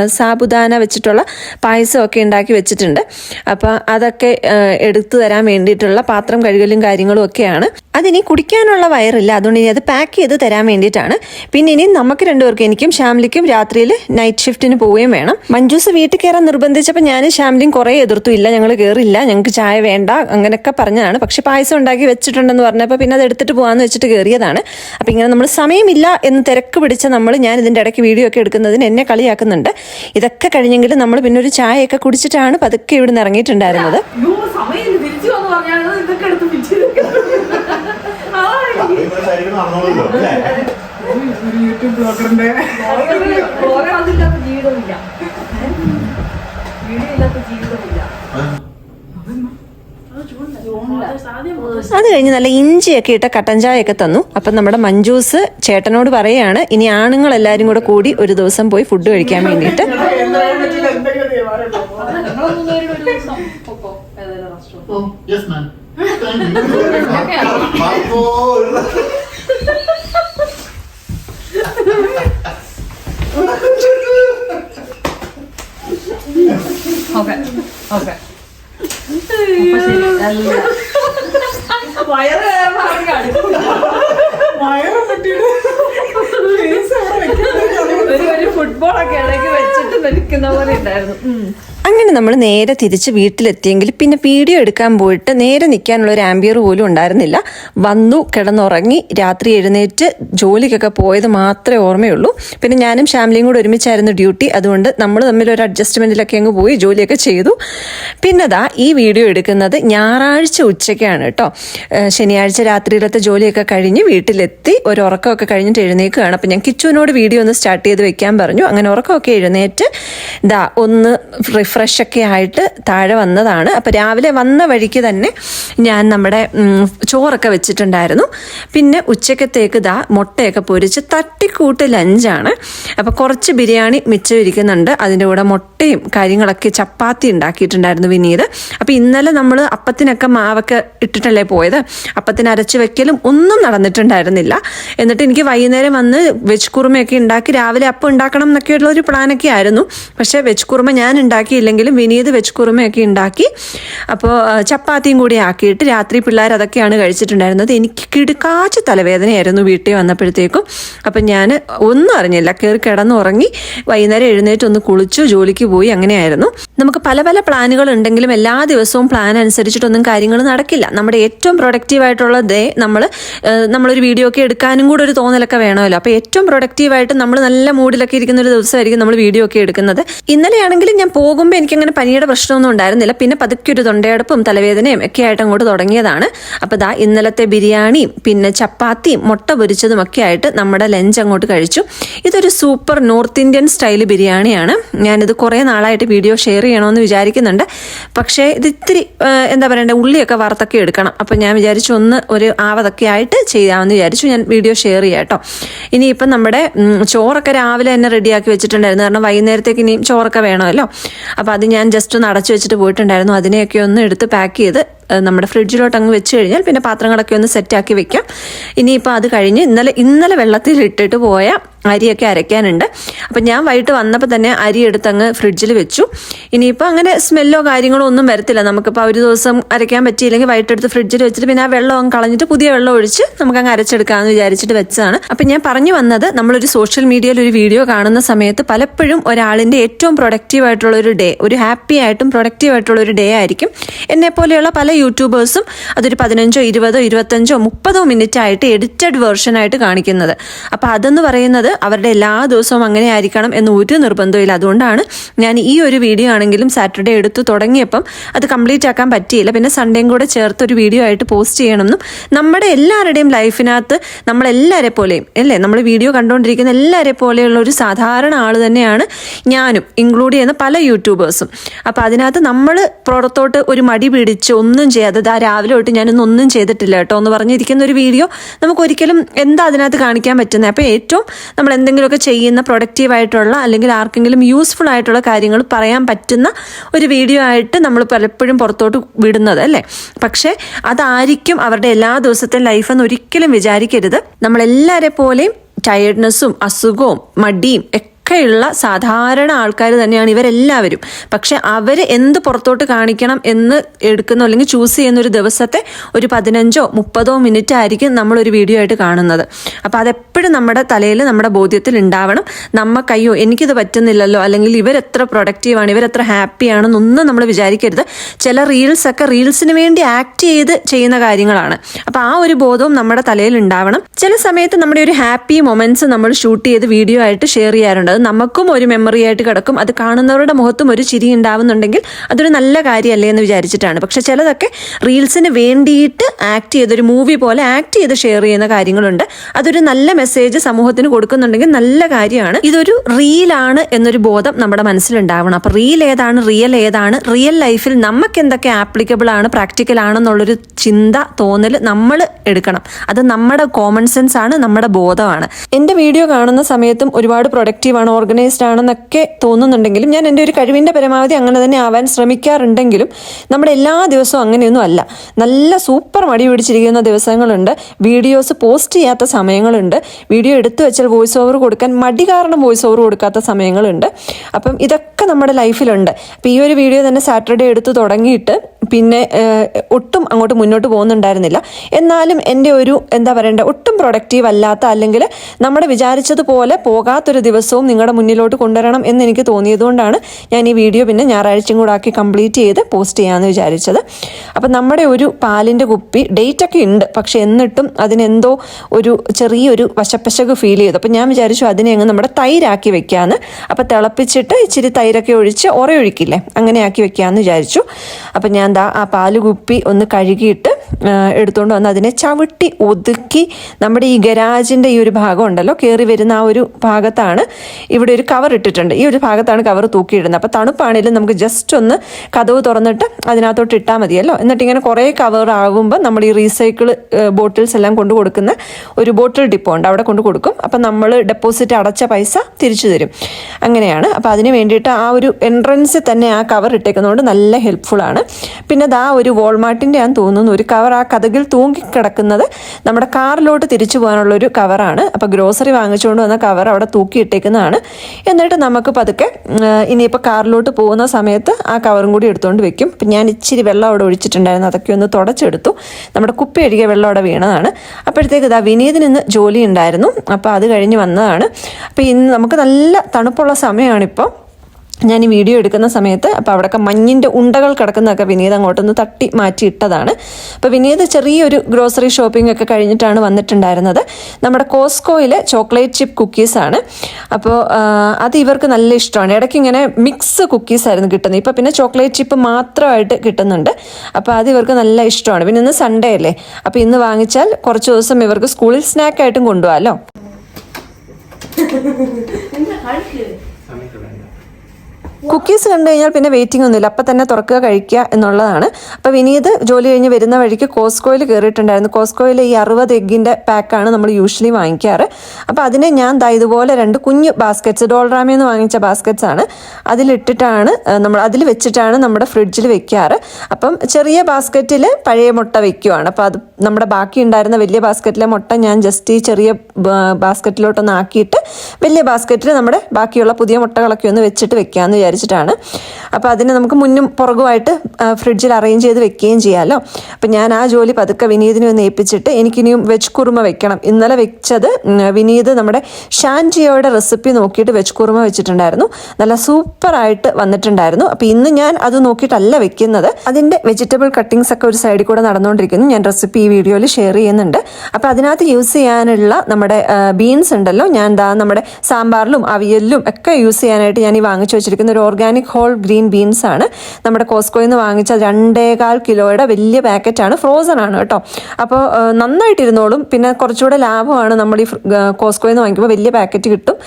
സാബുദാന വെച്ചിട്ടുള്ള പായസമൊക്കെ ഉണ്ടാക്കി വെച്ചിട്ടുണ്ട്. അപ്പോൾ അതൊക്കെ എടുത്തു തരാൻ വേണ്ടിയിട്ടുള്ള പാത്രം കഴുകലും കാര്യങ്ങളും ഒക്കെയാണ്. അതിനി കുടിക്കാനുള്ള വയറില്ല. അതുകൊണ്ട് ഇനി അത് പാക്ക് ചെയ്ത് തരാൻ വേണ്ടിയിട്ടാണ്. പിന്നെ ഇനി നമുക്ക് രണ്ടുപേർക്കും എനിക്കും ശ്യാമിലിക്കും രാത്രിയിൽ നൈറ്റ് ഷിഫ്റ്റിന് പോവുകയും വേണം. മഞ്ജൂസ് വീട്ടിൽ കയറാൻ നിർബന്ധിച്ചപ്പോൾ ഞാൻ ശ്യാമിലിയും കുറേ എതിർത്തു ഇല്ല ഞങ്ങൾ കയറില്ല ഞങ്ങൾക്ക് ചായ വേണ്ട അങ്ങനെയൊക്കെ പറഞ്ഞതാണ്. പക്ഷെ പായസം ഉണ്ടാക്കി വെച്ചിട്ടുണ്ടെന്ന് പറഞ്ഞപ്പോൾ പിന്നെ അത് എടുത്തിട്ട് പോകാമെന്ന് വെച്ചിട്ട് കയറിയതാണ് അപ്പം ഇങ്ങനെ നമ്മൾ സമയമില്ല എന്ന് തിരക്ക് പിടിച്ച നമ്മൾ ഞാൻ ഇതിന്റെ ഇടയ്ക്ക് വീഡിയോ ഒക്കെ എടുക്കുന്നതിന് എന്നെ കളിയാക്കുന്നുണ്ട്. ഇതൊക്കെ കഴിഞ്ഞെങ്കിലും നമ്മൾ പിന്നെ ഒരു ചായയൊക്കെ കുടിച്ചിട്ടാണ് പതുക്കെ ഇവിടെ നിന്ന് ഇറങ്ങിയിട്ടുണ്ടായിരുന്നത് യൂട്യൂബ് ബ്ലോഗറിന്റെ അത് കഴിഞ്ഞ് നല്ല ഇഞ്ചിയൊക്കെ ഇട്ട കട്ടൻ ചായയൊക്കെ തന്നു. അപ്പം നമ്മുടെ മഞ്ജൂസ് ചേട്ടനോട് പറയാണ് ഇനി ആണുങ്ങൾ എല്ലാവരും കൂടെ കൂടി ഒരു ദിവസം പോയി ഫുഡ് കഴിക്കാൻ വേണ്ടിട്ട് ഓക്കെ ഓക്കെ. വയറ് വെക്കുന്നത് ഒരു ഫുട്ബോളൊക്കെ ഇടയ്ക്ക് വെച്ചിട്ട് നിൽക്കുന്ന പോലെ ഉണ്ടായിരുന്നു. അങ്ങനെ നമ്മൾ നേരെ തിരിച്ച് വീട്ടിലെത്തിയെങ്കിൽ പിന്നെ വീഡിയോ എടുക്കാൻ പോയിട്ട് നേരെ നിൽക്കാനുള്ള ഒരു ആംബിയർ പോലും ഉണ്ടായിരുന്നില്ല. വന്നു കിടന്നുറങ്ങി രാത്രി എഴുന്നേറ്റ് ജോലിക്കൊക്കെ പോയത് മാത്രമേ ഓർമ്മയുള്ളൂ. പിന്നെ ഞാനും ഫാമിലിയും കൂടെ ഒരുമിച്ചായിരുന്നു ഡ്യൂട്ടി അതുകൊണ്ട് നമ്മൾ തമ്മിൽ ഒരു അഡ്ജസ്റ്റ്മെന്റിലൊക്കെ അങ്ങ് പോയി ജോലിയൊക്കെ ചെയ്തു. പിന്നെ ദാ ഈ വീഡിയോ എടുക്കുന്നത് ഞായറാഴ്ച ഉച്ചയ്ക്കാണ് കേട്ടോ. ശനിയാഴ്ച രാത്രിയിലത്തെ ജോലിയൊക്കെ കഴിഞ്ഞ് വീട്ടിലെത്തി ഒരു ഉറക്കമൊക്കെ കഴിഞ്ഞിട്ട് എഴുന്നേക്കുകയാണ് അപ്പം ഞാൻ കിച്ചുവിനോട് വീഡിയോ ഒന്ന് സ്റ്റാർട്ട് ചെയ്ത് വെക്കാൻ പറഞ്ഞു. അങ്ങനെ ഉറക്കമൊക്കെ എഴുന്നേറ്റ് ദാ ഒന്ന് റിഫ്രഷ് ഒക്കെ ആയിട്ട് താഴെ വന്നതാണ്. അപ്പോൾ രാവിലെ വന്ന വഴിക്ക് തന്നെ ഞാൻ നമ്മുടെ ചോറൊക്കെ വെച്ചിട്ടുണ്ടായിരുന്നു. പിന്നെ ഉച്ചക്കത്തേക്ക് ദാ മുട്ടയൊക്കെ പൊരിച്ച് തട്ടിക്കൂട്ട് ലഞ്ചാണ്. അപ്പോൾ കുറച്ച് ബിരിയാണി മിച്ചം ഇരിക്കുന്നുണ്ട്. അതിന്റെ കൂടെ മുട്ടയും കാര്യങ്ങളൊക്കെ ചപ്പാത്തി ഉണ്ടാക്കിയിട്ടുണ്ടായിരുന്നു വിനീത്. അപ്പോൾ ഇന്നലെ നമ്മൾ അപ്പത്തിനൊക്കെ മാവൊക്കെ ഇട്ടിട്ടല്ലേ പോയത്. അപ്പത്തിന് അരച്ച് വെക്കലും ഒന്നും നടന്നിട്ടുണ്ടായിരുന്നില്ല. എന്നിട്ട് എനിക്ക് വൈകുന്നേരം വന്ന് വെജ് കുറുമയൊക്കെ ഉണ്ടാക്കി രാവിലെ അപ്പം ഉണ്ടാക്കണം എന്നൊക്കെയുള്ള ഒരു പ്ലാനൊക്കെ ആയിരുന്നു. പക്ഷേ വെജ് കുറുമ ഞാൻ ഉണ്ടാക്കിയില്ലെങ്കിലും വിനീത് വെച്ച് കുറുമയൊക്കെ ഉണ്ടാക്കി അപ്പോൾ ചപ്പാത്തിയും കൂടി ആക്കിയിട്ട് രാത്രി പിള്ളേർ അതൊക്കെയാണ് കഴിച്ചിട്ടുണ്ടായിരുന്നത്. എനിക്ക് കിടുക്കാച്ച തലവേദനയായിരുന്നു വീട്ടിൽ വന്നപ്പോഴത്തേക്കും. അപ്പം ഞാൻ ഒന്നും അറിഞ്ഞില്ല. കയറി കിടന്നുറങ്ങി വൈകുന്നേരം എഴുന്നേറ്റ് ഒന്ന് കുളിച്ചു ജോലിക്ക് പോയി അങ്ങനെയായിരുന്നു. നമുക്ക് പല പല പ്ലാനുകൾ ഉണ്ടെങ്കിലും എല്ലാ ദിവസവും പ്ലാൻ അനുസരിച്ചിട്ടൊന്നും കാര്യങ്ങൾ നടക്കില്ല. നമ്മുടെ ഏറ്റവും പ്രൊഡക്റ്റീവായിട്ടുള്ള ഡേ നമ്മൾ നമ്മളൊരു വീഡിയോ ഒക്കെ എടുക്കാനും കൂടെ ഒരു തോന്നലൊക്കെ വേണമല്ലോ. അപ്പോൾ ഏറ്റവും പ്രൊഡക്റ്റീവായിട്ട് നമ്മൾ നല്ല മൂഡിലൊക്കെ ഇരിക്കുന്ന ഒരു ദിവസമായിരിക്കും നമ്മൾ വീഡിയോ ഒക്കെ എടുക്കുന്നത്. ഇന്നലെയാണെങ്കിലും ഞാൻ പോകുമ്പോൾ എനിക്കങ്ങനെ പനിയുടെ പ്രശ്നമൊന്നും ഉണ്ടായിരുന്നില്ല. പിന്നെ പതുക്കെ ഒരു തൊണ്ടയടപ്പും തലവേദനയും ഒക്കെ ആയിട്ട് അങ്ങോട്ട് തുടങ്ങിയതാണ്. അപ്പോൾ ദാ ഇന്നലത്തെ ബിരിയാണിയും പിന്നെ ചപ്പാത്തിയും മുട്ട പൊരിച്ചതും ഒക്കെ ആയിട്ട് നമ്മുടെ ലഞ്ച് അങ്ങോട്ട് കഴിച്ചു. ഇതൊരു സൂപ്പർ നോർത്ത് ഇന്ത്യൻ സ്റ്റൈൽ ബിരിയാണിയാണ്. ഞാനിത് കുറേ നാളായിട്ട് വീഡിയോ ഷെയർ ചെയ്യണമെന്ന് വിചാരിക്കുന്നുണ്ട്. പക്ഷേ ഇത് ഇത്തിരി എന്താ പറയണ്ടേ ഉള്ളിയൊക്കെ വറുത്തൊക്കെ എടുക്കണം. അപ്പോൾ ഞാൻ വിചാരിച്ചു ഒന്ന് ഒരു ആവതൊക്കെ ആയിട്ട് ചെയ്യാമെന്ന് വിചാരിച്ചു. ഞാൻ വീഡിയോ ഷെയർ ചെയ്യാം കേട്ടോ. ഇനിയിപ്പം നമ്മുടെ ചോറൊക്കെ രാവിലെ തന്നെ റെഡിയാക്കി വെച്ചിട്ടുണ്ടായിരുന്നു. കാരണം വൈകുന്നേരത്തേക്ക് ഇനിയും ചോറൊക്കെ വേണമല്ലോ. അപ്പോൾ അത് ഞാൻ ജസ്റ്റ് ഒന്ന് അടച്ചു വെച്ചിട്ട് പോയിട്ടുണ്ടായിരുന്നു. അതിനെയൊക്കെ ഒന്ന് എടുത്ത് പാക്ക് ചെയ്ത് നമ്മുടെ ഫ്രിഡ്ജിലോട്ട് അങ്ങ് വെച്ച് കഴിഞ്ഞാൽ പിന്നെ പാത്രങ്ങളൊക്കെ ഒന്ന് സെറ്റാക്കി വെക്കാം. ഇനിയിപ്പോൾ അത് കഴിഞ്ഞ് ഇന്നലെ ഇന്നലെ വെള്ളത്തിൽ ഇട്ടിട്ട് പോയ അരിയൊക്കെ അരയ്ക്കാനുണ്ട്. അപ്പം ഞാൻ വൈകിട്ട് വന്നപ്പോൾ തന്നെ അരി എടുത്ത് അങ്ങ് ഫ്രിഡ്ജിൽ വെച്ചു. ഇനിയിപ്പോൾ അങ്ങനെ സ്മെല്ലോ കാര്യങ്ങളോ ഒന്നും വരത്തില്ല. നമുക്കിപ്പോൾ ഒരു ദിവസം അരയ്ക്കാൻ പറ്റിയില്ലെങ്കിൽ വൈകിട്ടെടുത്ത് ഫ്രിഡ്ജിൽ വെച്ചിട്ട് പിന്നെ ആ വെള്ളം അങ്ങ് കളഞ്ഞിട്ട് പുതിയ വെള്ളം ഒഴിച്ച് നമുക്ക് അങ്ങ് അരച്ചെടുക്കാമെന്ന് വിചാരിച്ചിട്ട് വെച്ചതാണ്. അപ്പം ഞാൻ പറഞ്ഞു വന്നത് നമ്മളൊരു സോഷ്യൽ മീഡിയയിൽ ഒരു വീഡിയോ കാണുന്ന സമയത്ത് പലപ്പോഴും ഒരാളിന്റെ ഏറ്റവും പ്രൊഡക്റ്റീവ് ആയിട്ടുള്ള ഒരു ഡേ ഒരു ഹാപ്പി ആയിട്ടും പ്രൊഡക്റ്റീവ് ആയിട്ടുള്ള ഒരു ഡേ ആയിരിക്കും. എന്നെ പോലെയുള്ള പല യൂട്യൂബേഴ്സും അതൊരു പതിനഞ്ചോ ഇരുപതോ ഇരുപത്തഞ്ചോ മുപ്പതോ മിനിറ്റ് ആയിട്ട് എഡിറ്റഡ് വേർഷൻ ആയിട്ട് കാണിക്കുന്നത്. അപ്പോൾ അതെന്ന് പറയുന്നത് അവരുടെ എല്ലാ ദിവസവും അങ്ങനെ ആയിരിക്കണം എന്ന് ഒരു നിർബന്ധമില്ല അതുകൊണ്ടാണ് ഞാൻ ഈ ഒരു വീഡിയോ ആണെങ്കിലും സാറ്റർഡേ എടുത്തു തുടങ്ങിയപ്പം അത് കംപ്ലീറ്റ് ആക്കാൻ പറ്റിയില്ല. പിന്നെ സൺഡേയും കൂടെ ചേർത്ത് ഒരു വീഡിയോ ആയിട്ട് പോസ്റ്റ് ചെയ്യണമെന്നും നമ്മുടെ എല്ലാവരുടെയും ലൈഫിനകത്ത് നമ്മളെല്ലാവരെ പോലെയും അല്ലേ? നമ്മൾ വീഡിയോ കണ്ടുകൊണ്ടിരിക്കുന്ന എല്ലാവരെ പോലെയുള്ള ഒരു സാധാരണ ആൾ തന്നെയാണ് ഞാനും ഇൻക്ലൂഡ് ചെയ്യുന്ന പല യൂട്യൂബേഴ്സും. അപ്പോൾ അതിനകത്ത് നമ്മൾ പുറത്തോട്ട് ഒരു മടി പിടിച്ച് ഒന്നും ചെയ്യാതെ ദാ രാവിലെ തൊട്ട് ഞാനൊന്നും ഒന്നും ചെയ്തിട്ടില്ല കേട്ടോ എന്ന് പറഞ്ഞിരിക്കുന്ന ഒരു വീഡിയോ നമുക്ക് ഒരിക്കലും എന്താ അതിനകത്ത് കാണിക്കാൻ പറ്റുന്നത്? അപ്പോൾ ഏറ്റവും നമ്മൾ എന്തെങ്കിലുമൊക്കെ ചെയ്യുന്ന പ്രൊഡക്റ്റീവായിട്ടുള്ള അല്ലെങ്കിൽ ആർക്കെങ്കിലും യൂസ്ഫുൾ ആയിട്ടുള്ള കാര്യങ്ങൾ പറയാൻ പറ്റുന്ന ഒരു വീഡിയോ ആയിട്ട് നമ്മൾ പലപ്പോഴും പുറത്തോട്ട് വിടുന്നത് അല്ലേ? പക്ഷേ അതായിരിക്കും അവരുടെ എല്ലാ ദിവസത്തെ ലൈഫെന്ന് ഒരിക്കലും വിചാരിക്കരുത്. നമ്മളെല്ലാവരെ പോലെയും ടയർഡ്നെസ്സും അസുഖവും മടിയും ഒക്കെയുള്ള സാധാരണ ആൾക്കാർ തന്നെയാണ് ഇവരെല്ലാവരും. പക്ഷെ അവർ എന്ത് പുറത്തോട്ട് കാണിക്കണം എന്ന് എടുക്കുന്ന അല്ലെങ്കിൽ ചൂസ് ചെയ്യുന്ന ഒരു ദിവസത്തെ ഒരു പതിനഞ്ചോ മുപ്പതോ മിനിറ്റ് ആയിരിക്കും നമ്മളൊരു വീഡിയോ ആയിട്ട് കാണുന്നത്. അപ്പോൾ അതെപ്പോഴും നമ്മുടെ തലയിൽ നമ്മുടെ ബോധ്യത്തിൽ ഉണ്ടാവണം. നമുക്ക് അയ്യോ എനിക്കിത് പറ്റുന്നില്ലല്ലോ അല്ലെങ്കിൽ ഇവരെത്ര പ്രൊഡക്റ്റീവാണ് ഇവരെത്ര ഹാപ്പിയാണെന്നൊന്നും നമ്മൾ വിചാരിക്കരുത്. ചില റീൽസ് ഒക്കെ റീൽസിന് വേണ്ടി ആക്ട് ചെയ്ത് ചെയ്യുന്ന കാര്യങ്ങളാണ്. അപ്പോൾ ആ ഒരു ബോധവും നമ്മുടെ തലയിൽ ഉണ്ടാവണം. ചില സമയത്ത് നമ്മുടെ ഒരു ഹാപ്പി മൊമെന്റ്സ് നമ്മൾ ഷൂട്ട് ചെയ്ത് വീഡിയോ ആയിട്ട് ഷെയർ ചെയ്യാറുണ്ട്. അത് നമുക്കും ഒരു മെമ്മറി ആയിട്ട് കിടക്കും. അത് കാണുന്നവരുടെ മുഖത്തും ഒരു ചിരി ഉണ്ടാവുന്നുണ്ടെങ്കിൽ അതൊരു നല്ല കാര്യമല്ലേ എന്ന് വിചാരിച്ചിട്ടാണ്. പക്ഷെ ചിലതൊക്കെ റീൽസിന് വേണ്ടിയിട്ട് ആക്ട് ചെയ്ത് ഒരു മൂവി പോലെ ആക്ട് ചെയ്ത് ഷെയർ ചെയ്യുന്ന കാര്യങ്ങളുണ്ട്. അതൊരു നല്ല മെസ്സേജ് സമൂഹത്തിന് കൊടുക്കുന്നുണ്ടെങ്കിൽ നല്ല കാര്യമാണ്. ഇതൊരു റീലാണ് എന്നൊരു ബോധം നമ്മുടെ മനസ്സിലുണ്ടാവണം. അപ്പോൾ റീൽ ഏതാണ് റിയൽ ഏതാണ് റിയൽ ലൈഫിൽ നമുക്ക് എന്തൊക്കെ ആപ്ലിക്കബിൾ ആണ് പ്രാക്ടിക്കൽ ആണെന്നുള്ളൊരു ചിന്ത തോന്നൽ നമ്മൾ എടുക്കണം. അത് നമ്മുടെ കോമൺ സെൻസ് ആണ് നമ്മുടെ ബോധമാണ്. എന്റെ വീഡിയോ കാണുന്ന സമയത്തും ഒരുപാട് പ്രൊഡക്റ്റീവ് ആണ് ഓർഗനൈസ്ഡ് ആണെന്നൊക്കെ തോന്നുന്നുണ്ടെങ്കിലും ഞാൻ എന്റെ ഒരു കഴിവിന്റെ പരമാവധി അങ്ങനെ തന്നെ ആവാൻ ശ്രമിക്കാറുണ്ടെങ്കിലും നമ്മുടെ എല്ലാ ദിവസവും അങ്ങനെയൊന്നും അല്ല. നല്ല സൂപ്പർ മടി പിടിച്ചിരിക്കുന്ന ദിവസങ്ങളുണ്ട്. വീഡിയോസ് പോസ്റ്റ് ചെയ്യാത്ത സമയങ്ങളുണ്ട്. വീഡിയോ എടുത്തു വെച്ചാൽ വോയിസ് ഓവർ കൊടുക്കാൻ മടി കാരണം വോയിസ് ഓവർ കൊടുക്കാത്ത സമയങ്ങളുണ്ട്. അപ്പം ഇതൊക്കെ നമ്മുടെ ലൈഫിലുണ്ട്. അപ്പം ഈ ഒരു വീഡിയോ തന്നെ സാറ്റർഡേ എടുത്ത് തുടങ്ങിയിട്ട് പിന്നെ ഒട്ടും അങ്ങോട്ട് മുന്നോട്ട് പോകുന്നുണ്ടായിരുന്നില്ല. എന്നാലും എന്റെ ഒരു എന്താ പറയണ്ട ഒട്ടും പ്രൊഡക്റ്റീവ് അല്ലാത്ത അല്ലെങ്കിൽ നമ്മുടെ വിചാരിച്ചതുപോലെ പോകാത്തൊരു ദിവസവും നിങ്ങളുടെ മുന്നിലോട്ട് കൊണ്ടുവരണം എന്ന് എനിക്ക് തോന്നിയതുകൊണ്ടാണ് ഞാൻ ഈ വീഡിയോ പിന്നെ ഞായറാഴ്ചയും കൂടെ ആക്കി കംപ്ലീറ്റ് ചെയ്ത് പോസ്റ്റ് ചെയ്യാമെന്ന് വിചാരിച്ചത്. അപ്പം നമ്മുടെ ഒരു പാലിന്റെ കുപ്പി ഡേറ്റ് ഒക്കെ ഉണ്ട്. പക്ഷെ എന്നിട്ടും അതിനെന്തോ ഒരു ചെറിയൊരു വശപ്പശക് ഫീൽ ചെയ്തു. അപ്പം ഞാൻ വിചാരിച്ചു അതിനെ അങ്ങ് നമ്മുടെ തൈരാക്കി വെക്കാമെന്ന് അപ്പം തിളപ്പിച്ചിട്ട് ഇച്ചിരി തൈരൊക്കെ ഒഴിച്ച് ഉറയൊഴിക്കില്ലേ അങ്ങനെ ആക്കി വെക്കാമെന്ന് വിചാരിച്ചു. അപ്പം ഞാൻ ദാ ആ പാൽ കുപ്പി ഒന്ന് കഴുകിയിട്ട് എടുത്തുകൊണ്ട് വന്ന് അതിനെ ചവിട്ടി ഒതുക്കി നമ്മുടെ ഈ ഗരാജിന്റെ ഈ ഒരു ഭാഗം ഉണ്ടല്ലോ കയറി വരുന്ന ആ ഒരു ഭാഗത്താണ് ഇവിടെ ഒരു കവർ ഇട്ടിട്ടുണ്ട്. ഈ ഒരു ഭാഗത്താണ് കവർ തൂക്കിയിടുന്നത്. അപ്പോൾ തണുപ്പാണെങ്കിലും നമുക്ക് ജസ്റ്റ് ഒന്ന് കതവ് തുറന്നിട്ട് അതിനകത്തോട്ട് ഇട്ടാൽ മതിയല്ലോ എന്നിട്ട് ഇങ്ങനെ കുറേ കവർ ആകുമ്പോൾ നമ്മൾ ഈ റീസൈക്കിൾ ബോട്ടിൽസ് എല്ലാം കൊണ്ടു കൊടുക്കുന്ന ഒരു ബോട്ടിൽ ഡിപ്പോ ഉണ്ട്. അവിടെ കൊണ്ട് കൊടുക്കും. അപ്പം നമ്മൾ ഡെപ്പോസിറ്റ് അടച്ച പൈസ തിരിച്ചു തരും. അങ്ങനെയാണ്. അപ്പോൾ അതിന് വേണ്ടിയിട്ട് ആ ഒരു എൻട്രൻസ് തന്നെ ആ കവർ ഇട്ടേക്കുന്നതുകൊണ്ട് നല്ല ഹെൽപ്ഫുൾ ആണ്. പിന്നെ അത് ആ ഒരു വോൾമാർട്ടിന്റെ ആണെന്ന് തോന്നുന്നു. ഒരു കവർ ആ കഥകിൽ തൂങ്ങിക്കിടക്കുന്നത് നമ്മുടെ കാറിലോട്ട് തിരിച്ചു പോകാനുള്ള ഒരു കവറാണ്. അപ്പോൾ ഗ്രോസറി വാങ്ങിച്ചുകൊണ്ട് വന്ന കവർ അവിടെ തൂക്കിയിട്ടേക്കുന്നതാണ്. എന്നിട്ട് നമുക്ക് പതുക്കെ ഇനിയിപ്പോൾ കാറിലോട്ട് പോകുന്ന സമയത്ത് ആ കവറും കൂടി എടുത്തുകൊണ്ട് വെക്കും. അപ്പം ഞാൻ ഇച്ചിരി വെള്ളം അവിടെ ഒഴിച്ചിട്ടുണ്ടായിരുന്നു. അതൊക്കെ ഒന്ന് തുടച്ചെടുത്തു. നമ്മുടെ കുപ്പി ഒഴികെ വെള്ളം അവിടെ വീണതാണ്. അപ്പോഴത്തേക്ക് ഇതാ വിനീതിന് ഇന്ന് ജോലി ഉണ്ടായിരുന്നു. അപ്പോൾ അത് കഴിഞ്ഞ് വന്നതാണ്. അപ്പോൾ ഇന്ന് നമുക്ക് നല്ല തണുപ്പുള്ള സമയമാണിപ്പോൾ ഞാൻ ഈ വീഡിയോ എടുക്കുന്ന സമയത്ത് അപ്പോൾ അവിടെയൊക്കെ മഞ്ഞിന്റെ ഉണ്ടകൾ കിടക്കുന്നതൊക്കെ വിനീത് അങ്ങോട്ടൊന്ന് തട്ടി മാറ്റി ഇട്ടതാണ് അപ്പോൾ വിനീത് ചെറിയൊരു ഗ്രോസറി ഷോപ്പിംഗ് ഒക്കെ കഴിഞ്ഞിട്ടാണ് വന്നിട്ടുണ്ടായിരുന്നത്. നമ്മുടെ കോസ്കോയിലെ ചോക്ലേറ്റ് ചിപ്പ് കുക്കീസാണ് അപ്പോൾ അത് ഇവർക്ക് നല്ല ഇഷ്ടമാണ്. ഇടയ്ക്ക് ഇങ്ങനെ മിക്സ് കുക്കീസ് ആയിരുന്നു കിട്ടുന്നത്. ഇപ്പോൾ പിന്നെ ചോക്ലേറ്റ് ചിപ്പ് മാത്രമായിട്ട് കിട്ടുന്നുണ്ട്. അപ്പോൾ അത് ഇവർക്ക് നല്ല ഇഷ്ടമാണ്. പിന്നെ ഇന്ന് സൺഡേ അല്ലേ? അപ്പോൾ ഇന്ന് വാങ്ങിച്ചാൽ കുറച്ച് ദിവസം ഇവർക്ക് സ്കൂളിൽ സ്നാക്കായിട്ടും കൊണ്ടുപോകാമല്ലോ കുക്കീസ് കണ്ടു കഴിഞ്ഞാൽ പിന്നെ വെയിറ്റിംഗ് ഒന്നുമില്ല. അപ്പം തന്നെ തുറക്കുക കഴിക്കുക എന്നുള്ളതാണ്. അപ്പോൾ വിനീത് ജോലി കഴിഞ്ഞ് വരുന്ന വഴിക്ക് കോസ്കോയിൽ കയറിയിട്ടുണ്ടായിരുന്നു കോസ്കോയിൽ ഈ അറുപത് എഗ്ഗിന്റെ പാക്കാണ് നമ്മൾ യൂഷ്വലി വാങ്ങിക്കാറ്. അപ്പോൾ അതിനെ ഞാൻ ഇതുപോലെ രണ്ട് കുഞ്ഞ് ബാസ്ക്കറ്റ്സ് ഡോൾറാമിൽ നിന്ന് വാങ്ങിച്ച ബാസ്ക്കറ്റ്സ് ആണ്. അതിലിട്ടിട്ടാണ് നമ്മൾ അതിൽ വെച്ചിട്ടാണ് നമ്മുടെ ഫ്രിഡ്ജിൽ വെക്കാറ്. അപ്പം ചെറിയ ബാസ്ക്കറ്റിൽ പഴയ മുട്ട വെക്കുവാണ്. അപ്പോൾ അത് നമ്മുടെ ബാക്കി ഉണ്ടായിരുന്ന വലിയ ബാസ്ക്കറ്റിലെ മുട്ട ഞാൻ ജസ്റ്റ് ഈ ചെറിയ ബാസ്ക്കറ്റിലോട്ടൊന്ന് ആക്കിയിട്ട് വലിയ ബാസ്ക്കറ്റിൽ നമ്മുടെ ബാക്കിയുള്ള പുതിയ മുട്ടകളൊക്കെ ഒന്ന് വെച്ചിട്ട് വെക്കാമെന്ന് വിചാരിച്ചിട്ടാണ്. അപ്പോൾ അതിനെ നമുക്ക് മുന്നും പുറകുമായിട്ട് ഫ്രിഡ്ജിൽ അറേഞ്ച് ചെയ്ത് വെക്കുകയും ചെയ്യാമല്ലോ അപ്പം ഞാൻ ആ ജോലി പതുക്കെ വിനീതിനെ ഒന്ന് ഏൽപ്പിച്ചിട്ട് എനിക്കിനിയും വെജ് കുറുമ വെക്കണം. ഇന്നലെ വെച്ചത് വിനീത് നമ്മുടെ ഷാൻജിയോയുടെ റെസിപ്പി നോക്കിയിട്ട് വെജ് കുറുമ വെച്ചിട്ടുണ്ടായിരുന്നു. നല്ല സൂപ്പറായിട്ട് വന്നിട്ടുണ്ടായിരുന്നു. അപ്പോൾ ഇന്ന് ഞാൻ അത് നോക്കിയിട്ടല്ല വെക്കുന്നത്. അതിന്റെ വെജിറ്റബിൾ കട്ടിങ്സ് ഒക്കെ ഒരു സൈഡിൽ കൂടെ നടന്നുകൊണ്ടിരിക്കുന്നു. ഞാൻ റെസിപ്പി ഈ വീഡിയോയിൽ ഷെയർ ചെയ്യുന്നുണ്ട്. അപ്പോൾ അതിനകത്ത് യൂസ് ചെയ്യാനുള്ള നമ്മുടെ ബീൻസ് ഉണ്ടല്ലോ. ഞാൻ ദാ നമ്മുടെ സാമ്പാറിലും അവിയലിലും ഒക്കെ യൂസ് ചെയ്യാനായിട്ട് ഞാൻ ഈ വാങ്ങിച്ചു വെച്ചിരിക്കുന്ന ഒരു ഓർഗാനിക് ഹോൾ ഗ്രീൻ ബീൻസ് ആണ്. നമ്മുടെ കോസ്കോയിൽ നിന്ന് വാങ്ങിച്ച രണ്ടേകാൽ കിലോയുടെ വലിയ പാക്കറ്റാണ് ഫ്രോസൺ ആണ് കേട്ടോ. അപ്പോൾ നന്നായിട്ടിരുന്നോളും. പിന്നെ കുറച്ചുകൂടെ ലാഭമാണ് നമ്മൾ ഈ കോസ്കോയിൽ നിന്ന് വാങ്ങിക്കുമ്പോൾ വലിയ പാക്കറ്റ് കിട്ടും.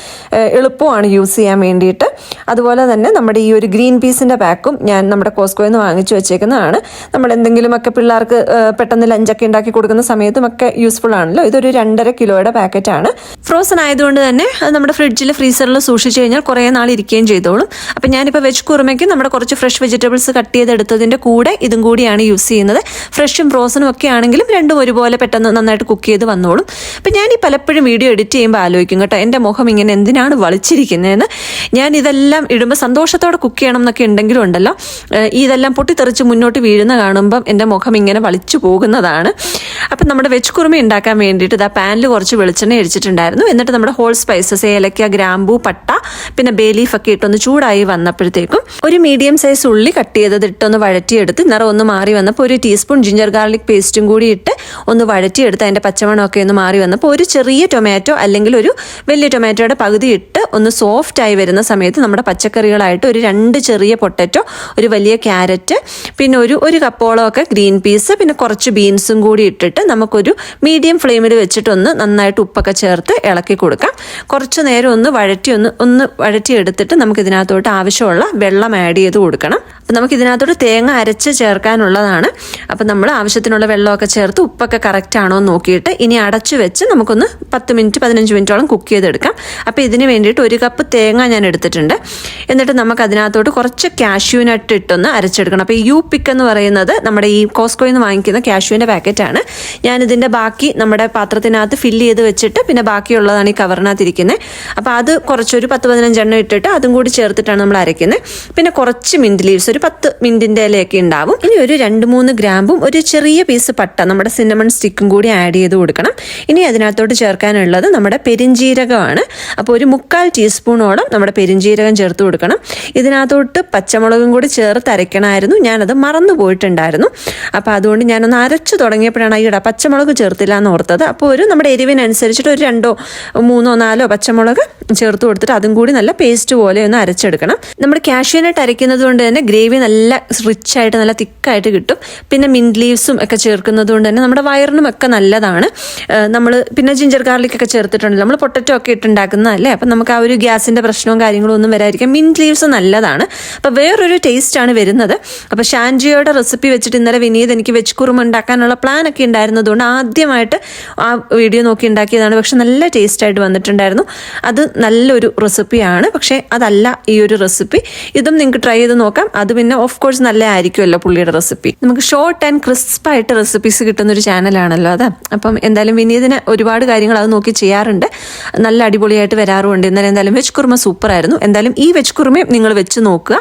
എളുപ്പമാണ് യൂസ് ചെയ്യാൻ വേണ്ടിയിട്ട്. അതുപോലെ തന്നെ നമ്മുടെ ഈ ഒരു ഗ്രീൻ പീസിന്റെ പാക്കും ഞാൻ നമ്മുടെ കോസ്കോയിൽ നിന്ന് വാങ്ങിച്ചു വെച്ചേക്കുന്നതാണ്. നമ്മൾ എന്തെങ്കിലുമൊക്കെ പിള്ളേർക്ക് പെട്ടെന്ന് ലഞ്ചൊക്കെ ഉണ്ടാക്കി കൊടുക്കുന്ന സമയത്തും ഒക്കെ യൂസ്ഫുൾ ആണല്ലോ. ഇതൊരു രണ്ടര കിലോയുടെ പാക്കറ്റാണ് ഫ്രോസൺ ആയതുകൊണ്ട് തന്നെ അത് നമ്മുടെ ഫ്രിഡ്ജിൽ ഫ്രീസറിൽ സൂക്ഷിച്ചു കഴിഞ്ഞാൽ കുറേ നാൾ ഇരിക്കുകയും ചെയ്തോളും. ഞാനിപ്പോൾ വെജ് കുറുമയ്ക്ക് നമ്മുടെ കുറച്ച് ഫ്രഷ് വെജിറ്റബിൾസ് കട്ട് ചെയ്തെടുത്തതിന്റെ കൂടെ ഇതും കൂടിയാണ് യൂസ് ചെയ്യുന്നത്. ഫ്രഷും ഫ്രോസണും ഒക്കെ ആണെങ്കിലും രണ്ടും ഒരുപോലെ പെട്ടെന്ന് നന്നായിട്ട് കുക്ക് ചെയ്ത് വന്നോളും. അപ്പം ഞാൻ ഈ പലപ്പോഴും വീഡിയോ എഡിറ്റ് ചെയ്യുമ്പോൾ ആലോചിക്കും കേട്ടോ എന്റെ മുഖം ഇങ്ങനെ എന്തിനാണ് വളിച്ചിരിക്കുന്നതെന്ന് ഞാൻ ഇതെല്ലാം ഇടുമ്പോൾ സന്തോഷത്തോടെ കുക്ക് ചെയ്യണം എന്നൊക്കെ ഉണ്ടെങ്കിലും ഉണ്ടല്ലോ. ഇതെല്ലാം പൊട്ടിത്തെറിച്ച് മുന്നോട്ട് വീഴുന്ന കാണുമ്പം എന്റെ മുഖം ഇങ്ങനെ വളിച്ചു പോകുന്നതാണ്. അപ്പം നമ്മുടെ വെജ് കുറുമ ഉണ്ടാക്കാൻ വേണ്ടിയിട്ട് ഇതാ പാനിൽ കുറച്ച് വെളിച്ചെണ്ണ അടിച്ചിട്ടുണ്ടായിരുന്നു എന്നിട്ട് നമ്മുടെ ഹോൾ സ്പൈസസ് ഏലക്ക ഗ്രാമ്പൂ പട്ട പിന്നെ ബേ ലീഫ് ഒക്കെ ഇട്ടൊന്ന് ചൂടായി വന്നപ്പോഴത്തേക്കും ഒരു മീഡിയം സൈസ് ഉള്ളി കട്ട് ചെയ്തത് ഇട്ടൊന്ന് വഴറ്റിയെടുത്ത് നിറം ഒന്ന് മാറി വന്നപ്പോൾ ഒരു ടീസ്പൂൺ ജിഞ്ചർ ഗാർലിക് പേസ്റ്റും കൂടി ഇട്ട് ഒന്ന് വഴറ്റിയെടുത്ത് അതിന്റെ പച്ചമണമൊക്കെ ഒന്ന് മാറി വന്നപ്പോൾ ഒരു ചെറിയ ടൊമാറ്റോ അല്ലെങ്കിൽ ഒരു വലിയ ടൊമാറ്റോയുടെ പകുതി ഇട്ട് ഒന്ന് സോഫ്റ്റ് ആയി വരുന്ന സമയത്ത് നമ്മുടെ പച്ചക്കറികളായിട്ട് ഒരു രണ്ട് ചെറിയ പൊട്ടറ്റോ ഒരു വലിയ ക്യാരറ്റ് പിന്നെ ഒരു ഒരു കപ്പോളമൊക്കെ ഗ്രീൻ പീസ് പിന്നെ കുറച്ച് ബീൻസും കൂടി ഇട്ടിട്ട് നമുക്കൊരു മീഡിയം ഫ്ലെയിമിൽ വെച്ചിട്ടൊന്ന് നന്നായിട്ട് ഉപ്പൊക്കെ ചേർത്ത് ഇളക്കി കൊടുക്കാം. കുറച്ച് നേരം ഒന്ന് വഴറ്റി ഒന്ന് ഒന്ന് വഴറ്റി എടുത്തിട്ട് നമുക്ക് ഇതിനകത്തോട്ട് ആവശ്യമുള്ള വെള്ളം ആഡ് ചെയ്ത് കൊടുക്കണം. അപ്പം നമുക്ക് ഇതിനകത്തോട്ട് തേങ്ങ അരച്ച് ചേർക്കാനുള്ളതാണ്. അപ്പം നമ്മൾ ആവശ്യത്തിനുള്ള വെള്ളമൊക്കെ ചേർത്ത് ഉപ്പൊക്കെ കറക്റ്റ് ആണോ എന്ന് നോക്കിയിട്ട് ഇനി അടച്ചു വെച്ച് നമുക്കൊന്ന് പത്ത് മിനിറ്റ് പതിനഞ്ച് മിനിറ്റോളം കുക്ക് ചെയ്തെടുക്കാം. അപ്പോൾ ഇതിന് വേണ്ടിയിട്ട് ഒരു കപ്പ് തേങ്ങ ഞാൻ എടുത്തിട്ടുണ്ട്. എന്നിട്ട് നമുക്ക് അതിനകത്തോട്ട് കുറച്ച് കാഷ്യൂ നട്ട് ഇട്ടൊന്ന് അരച്ചെടുക്കണം. അപ്പോൾ ഈ യു പിക്ക് എന്ന് പറയുന്നത് നമ്മുടെ ഈ കോസ്കോയിൽ നിന്ന് വാങ്ങിക്കുന്ന കാഷ്യൂവിന്റെ പാക്കറ്റാണ് ഞാനിതിന്റെ ബാക്കി നമ്മുടെ പാത്രത്തിനകത്ത് ഫില്ല് ചെയ്ത് വെച്ചിട്ട് പിന്നെ ബാക്കിയുള്ളതാണ് ഈ കവറിനകത്ത് ഇരിക്കുന്നത് അപ്പോൾ അത് കുറച്ചൊരു പത്ത് പതിനഞ്ചെണ്ണം ഇട്ടിട്ട് അതും കൂടി ചേർത്തിട്ടാണ് നമ്മൾ അരയ്ക്കുന്നത് പിന്നെ കുറച്ച് മിന്റ് ലീവ്സ് ഒരു പത്ത് മിന്റിന്റെ ഇലയൊക്കെ ഉണ്ടാവും. ഇനി ഒരു രണ്ട് മൂന്ന് ഗ്രാമ്പും ഒരു ചെറിയ പീസ് പട്ട നമ്മുടെ സിന്നമൺ സ്റ്റിക്കും കൂടി ആഡ് ചെയ്ത് കൊടുക്കണം. ഇനി അതിനകത്തോട്ട് ചേർക്കാനുള്ളത് നമ്മുടെ പെരിഞ്ജീരകമാണ് അപ്പോൾ ഒരു മുക്കാൽ ടീസ്പൂണോളം നമ്മുടെ പെരിഞ്ജീരകം ചേർത്ത് കൊടുക്കണം. ഇതിനകത്തോട്ട് പച്ചമുളകും കൂടി ചേർത്ത് അരയ്ക്കണമായിരുന്നു ഞാനത് മറന്നു പോയിട്ടുണ്ടായിരുന്നു അപ്പോൾ അതുകൊണ്ട് ഞാനൊന്ന് അരച്ചു തുടങ്ങിയപ്പോഴാണ് അയ്യടാ പച്ചമുളക് ചേർത്തില്ല എന്ന് ഓർത്തത്. അപ്പോൾ ഒരു നമ്മുടെ എരിവിനനുസരിച്ചിട്ട് ഒരു രണ്ടോ മൂന്നോ നാലോ പച്ചമുളക് ചേർത്ത് കൊടുത്തിട്ട് അതും കൂടി നല്ല പേസ്റ്റ് പോലെ ഒന്ന് അരച്ചെടുക്കണം. നമ്മൾ കാഷ്യൂനട്ട് അരയ്ക്കുന്നത് കൊണ്ട് തന്നെ ഗ്രേവി നല്ല റിച്ചായിട്ട് നല്ല തിക്കായിട്ട് കിട്ടും. പിന്നെ മിന്റ് ലീവ്സും ഒക്കെ ചേർക്കുന്നത് കൊണ്ട് തന്നെ നമ്മുടെ വയറിനും ഒക്കെ നല്ലതാണ്. നമ്മൾ പിന്നെ ജിഞ്ചർ ഗാർലിക് ഒക്കെ ചേർത്തിട്ടുണ്ടല്ലോ. നമ്മൾ പൊട്ടറ്റോ ഒക്കെ ഇട്ടുണ്ടാക്കുന്നതല്ലേ? അപ്പം നമുക്ക് ആ ഒരു ഗ്യാസിന്റെ പ്രശ്നവും കാര്യങ്ങളും ഒന്നും വരാതിരിക്കാം മിന്റ് ലീവ്സ് നല്ലതാണ്. അപ്പോൾ വേറൊരു ടേസ്റ്റാണ് വരുന്നത്. അപ്പോൾ ഷാൻജിയോയുടെ റെസിപ്പി വെച്ചിട്ട് ഇന്നലെ വിനീത് എനിക്ക് വെജ് കുറുമ ഉണ്ടാക്കാനുള്ള പ്ലാൻ ഒക്കെ ഉണ്ടായിരുന്നതുകൊണ്ട് ആദ്യമായിട്ട് ആ വീഡിയോ നോക്കി ഉണ്ടാക്കിയതാണ്. പക്ഷെ നല്ല ടേസ്റ്റായിട്ട് വന്നിട്ടുണ്ടായിരുന്നു. അത് നല്ലൊരു റെസിപ്പിയാണ് പക്ഷേ അതല്ല ഈ ഒരു റെസിപ്പി ഇതും നിങ്ങൾക്ക് ട്രൈ ചെയ്ത് നോക്കാം. അത് പിന്നെ ഓഫ് കോഴ്സ് നല്ല ആയിരിക്കുമല്ലോ പുള്ളിയുടെ റെസിപ്പി നമുക്ക് ഷോർട്ട് ആൻഡ് ക്രിസ്പ് ആയിട്ട് റെസിപ്പീസ് കിട്ടുന്ന ഒരു ചാനലാണല്ലോ അത്. അപ്പം എന്തായാലും വിനീതിന് ഒരുപാട് കാര്യങ്ങൾ അത് നോക്കി ചെയ്യാറുണ്ട്. നല്ല അടിപൊളിയായിട്ട് വരാറുമുണ്ട്. എന്നാലും എന്തായാലും വെജ് കുറുമ സൂപ്പർ ആയിരുന്നു. എന്തായാലും ഈ വെജ് കുറുമയും നിങ്ങൾ വെച്ച് നോക്കുക.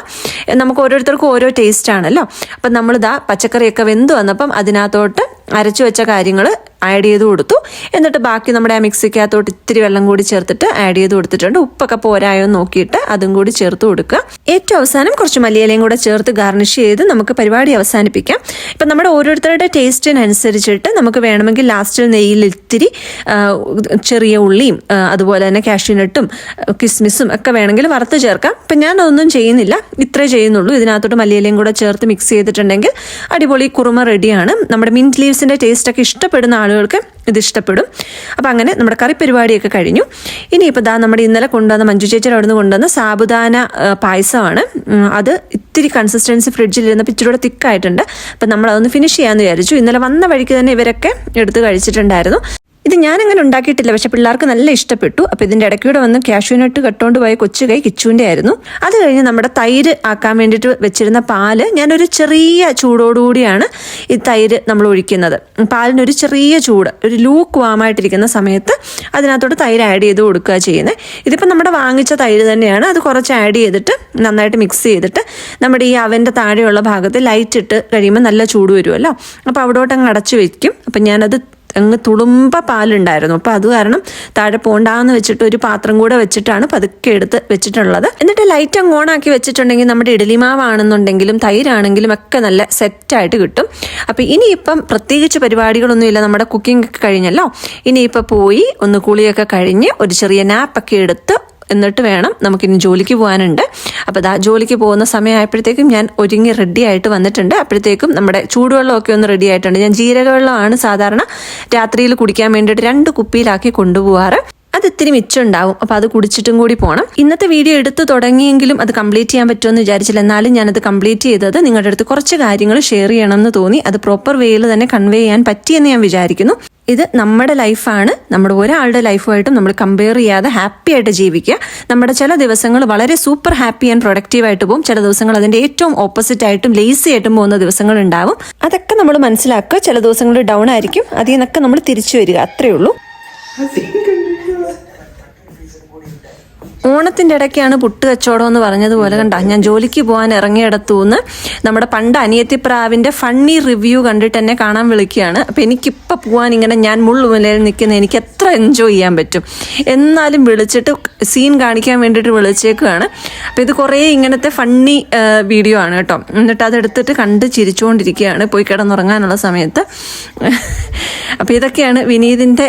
നമുക്ക് ഓരോരുത്തർക്കും ഓരോ ടേസ്റ്റ് ആണല്ലോ. അപ്പം നമ്മളിതാ പച്ചക്കറിയൊക്കെ വെന്ത് വന്നപ്പം അതിനകത്തോട്ട് അരച്ചു വെച്ച കാര്യങ്ങൾ ആഡ് ചെയ്ത് കൊടുത്തു. എന്നിട്ട് ബാക്കി നമ്മുടെ ആ മിക്സിക്കകത്തോട്ട് ഇത്തിരി വെള്ളം കൂടി ചേർത്തിട്ട് ആഡ് ചെയ്ത് കൊടുത്തിട്ടുണ്ട്. ഉപ്പൊക്കെ പോരായോ നോക്കിയിട്ട് അതും കൂടി ചേർത്ത് കൊടുക്കുക. ഏറ്റവും അവസാനം കുറച്ച് മല്ലിയിലയും കൂടെ ചേർത്ത് ഗാർണിഷ് ചെയ്ത് നമുക്ക് പരിപാടി അവസാനിപ്പിക്കാം. ഇപ്പം നമ്മുടെ ഓരോരുത്തരുടെ ടേസ്റ്റിനനുസരിച്ചിട്ട് നമുക്ക് വേണമെങ്കിൽ ലാസ്റ്റിൽ നെയ്യിൽ ഇത്തിരി ചെറിയ ഉള്ളിയും അതുപോലെ തന്നെ കാഷ്യൂനട്ടും കിസ്മിസും ഒക്കെ വേണമെങ്കിൽ വറുത്ത് ചേർക്കാം. ഇപ്പം ഞാൻ അതൊന്നും ചെയ്യുന്നില്ല. ഇത്രേ ചെയ്യുന്നുള്ളൂ. ഇതിനകത്തോട്ട് മല്ലിയിലയും കൂടെ ചേർത്ത് മിക്സ് ചെയ്തിട്ടുണ്ടെങ്കിൽ അടിപൊളി കുറുമ റെഡിയാണ് നമ്മുടെ മിന്റ് ലീവ്സിന്റെ ടേസ്റ്റൊക്കെ ഇഷ്ടപ്പെടുന്ന ആളുകൾക്ക് ഇത് ഇഷ്ടപ്പെടും അപ്പോൾ അങ്ങനെ നമ്മുടെ കറി പരിപാടിയൊക്കെ കഴിഞ്ഞു. ഇനിയിപ്പോൾ ദാ നമ്മുടെ ഇന്നലെ കൊണ്ടുവന്ന മഞ്ജു ചേച്ചിയുടെ നിന്ന് കൊണ്ടുവന്ന സാബുദാന പായസമാണ്. അത് ഇത്തിരി കൺസിസ്റ്റൻസി ഫ്രിഡ്ജിലിരുന്നപ്പോൾ ഇച്ചിരി കൂടെ തിക്കായിട്ടുണ്ട് അപ്പം നമ്മളതൊന്ന് ഫിനിഷ് ചെയ്യാമെന്ന് വിചാരിച്ചു. ഇന്നലെ വന്ന വഴിക്ക് തന്നെ ഇവരൊക്കെ എടുത്ത് കഴിച്ചിട്ടുണ്ടായിരുന്നു. ഇത് ഞാനങ്ങനെ ഉണ്ടാക്കിയിട്ടില്ല. പക്ഷെ പിള്ളേർക്ക് നല്ല ഇഷ്ടപ്പെട്ടു. അപ്പോൾ ഇതിന്റെ ഇടയ്ക്കൂടെ വന്ന് കാഷ്യൂനട്ട് കട്ടുകൊണ്ട് പോയ കൊച്ചു കൈ കിച്ചുവിന്റെ ആയിരുന്നു. അത് കഴിഞ്ഞ് നമ്മുടെ തൈര് ആക്കാൻ വേണ്ടിയിട്ട് വെച്ചിരുന്ന പാൽ ഞാനൊരു ചെറിയ ചൂടോടുകൂടിയാണ് ഈ തൈര് നമ്മൾ ഒഴിക്കുന്നത്. പാലിനൊരു ചെറിയ ചൂട് ഒരു ലൂക്ക് വാമായിട്ടിരിക്കുന്ന സമയത്ത് അതിനകത്തോട്ട് തൈര് ആഡ് ചെയ്ത് കൊടുക്കുക ചെയ്യുന്നത് ഇതിപ്പോൾ നമ്മുടെ വാങ്ങിച്ച തൈര് തന്നെയാണ്. അത് കുറച്ച് ആഡ് ചെയ്തിട്ട് നന്നായിട്ട് മിക്സ് ചെയ്തിട്ട് നമ്മുടെ ഈ അവന്റെ താഴെയുള്ള ഭാഗത്ത് ലൈറ്റ് ഇട്ട് കഴിയുമ്പോൾ നല്ല ചൂട് വരുമല്ലോ. അപ്പോൾ അവിടോട്ട് അങ്ങ് അടച്ചു വയ്ക്കും അപ്പം ഞാനത് അങ്ങ് തുളുമ്പ പാലുണ്ടായിരുന്നു. അപ്പോൾ അത് കാരണം താഴെ പോണ്ടാന്ന് വെച്ചിട്ട് ഒരു പാത്രം കൂടെ വെച്ചിട്ടാണ് പതുക്കെ എടുത്ത് വെച്ചിട്ടുള്ളത്. എന്നിട്ട് ലൈറ്റ് അങ്ങ് ഓണാക്കി വെച്ചിട്ടുണ്ടെങ്കിൽ നമ്മുടെ ഇഡലി മാവാണെന്നുണ്ടെങ്കിലും തൈരാണെങ്കിലും ഒക്കെ നല്ല സെറ്റായിട്ട് കിട്ടും. അപ്പോൾ ഇനിയിപ്പം പ്രത്യേകിച്ച് പരിപാടികളൊന്നുമില്ല നമ്മുടെ കുക്കിംഗ് ഒക്കെ കഴിഞ്ഞല്ലോ. ഇനിയിപ്പോൾ പോയി ഒന്ന് കുളിയൊക്കെ കഴിഞ്ഞ് ഒരു ചെറിയ നാപ്പൊക്കെ എടുത്ത് എന്നിട്ട് വേണം നമുക്കിനി ജോലിക്ക് പോകാനുണ്ട്. അപ്പോൾ ദാ ജോലിക്ക് പോകുന്ന സമയമായപ്പോഴത്തേക്കും ഞാൻ ഒരുങ്ങി റെഡി ആയിട്ട് വന്നിട്ടുണ്ട്. അപ്പോഴത്തേക്കും നമ്മുടെ ചൂടുവെള്ളമൊക്കെ ഒന്ന് റെഡി ആയിട്ടുണ്ട്. ഞാൻ ജീരകവെള്ളമാണ് സാധാരണ രാത്രിയിൽ കുടിക്കാൻ വേണ്ടിയിട്ട് രണ്ട് കുപ്പിയിലാക്കി കൊണ്ടുപോകാറ് അത് ഇത്തിരി മിച്ചമുണ്ടാവും. അപ്പോൾ അത് കുടിച്ചിട്ടും കൂടി പോകണം ഇന്നത്തെ വീഡിയോ എടുത്തു തുടങ്ങിയെങ്കിലും അത് കംപ്ലീറ്റ് ചെയ്യാൻ പറ്റുമെന്ന് വിചാരിച്ചില്ല. എന്നാലും ഞാനത് കംപ്ലീറ്റ് ചെയ്തത് നിങ്ങളുടെ അടുത്ത് കുറച്ച് കാര്യങ്ങൾ ഷെയർ ചെയ്യണമെന്ന് തോന്നി. അത് പ്രോപ്പർ വേയിൽ തന്നെ കൺവേ ചെയ്യാൻ പറ്റിയെന്ന് ഞാൻ വിചാരിക്കുന്നു. ഇത് നമ്മുടെ ലൈഫാണ് നമ്മുടെ ഒരാളുടെ ലൈഫുമായിട്ടും നമ്മൾ കമ്പയർ ചെയ്യാതെ ഹാപ്പി ആയിട്ട് ജീവിക്കുക. നമ്മുടെ ചില ദിവസങ്ങൾ വളരെ സൂപ്പർ ഹാപ്പി ആൻഡ് പ്രൊഡക്റ്റീവ് ആയിട്ട് പോകും. ചില ദിവസങ്ങൾ അതിന്റെ ഏറ്റവും ഓപ്പോസിറ്റ് ആയിട്ടും ലേസി ആയിട്ടും പോകുന്ന ദിവസങ്ങൾ ഉണ്ടാവും. അതൊക്കെ നമ്മൾ മനസ്സിലാക്കുക. ചില ദിവസങ്ങൾ ഡൗൺ ആയിരിക്കും. അതിൽ നിന്നൊക്കെ നമ്മൾ തിരിച്ചു വരിക. അത്രേ ഉള്ളൂ. ഓണത്തിന്റെ ഇടയ്ക്കാണ് പുട്ട് കച്ചവടം എന്ന് പറഞ്ഞതുപോലെ കണ്ട? ഞാൻ ജോലിക്ക് പോകാൻ ഇറങ്ങിയിടത്തുനിന്ന് നമ്മുടെ പണ്ട് അനിയത്തിപ്രാവിന്റെ ഫണ്ണി റിവ്യൂ കണ്ടിട്ട് എന്നെ കാണാൻ വിളിക്കുകയാണ്. അപ്പം എനിക്കിപ്പോൾ പോകാൻ ഇങ്ങനെ ഞാൻ മുള്ളുമലയിൽ നിൽക്കുന്ന എനിക്ക് എത്ര എൻജോയ് ചെയ്യാൻ പറ്റും? എന്നാലും വിളിച്ചിട്ട് സീൻ കാണിക്കാൻ വേണ്ടിയിട്ട് വിളിച്ചേക്കുകയാണ് അപ്പം ഇത് കുറേ ഇങ്ങനത്തെ ഫണ്ണി വീഡിയോ ആണ് കേട്ടോ. എന്നിട്ട് അതെടുത്തിട്ട് കണ്ട് ചിരിച്ചുകൊണ്ടിരിക്കുകയാണ് പോയി കിടന്നുറങ്ങാനുള്ള സമയത്ത്. അപ്പോൾ ഇതൊക്കെയാണ് വിനീതിന്റെ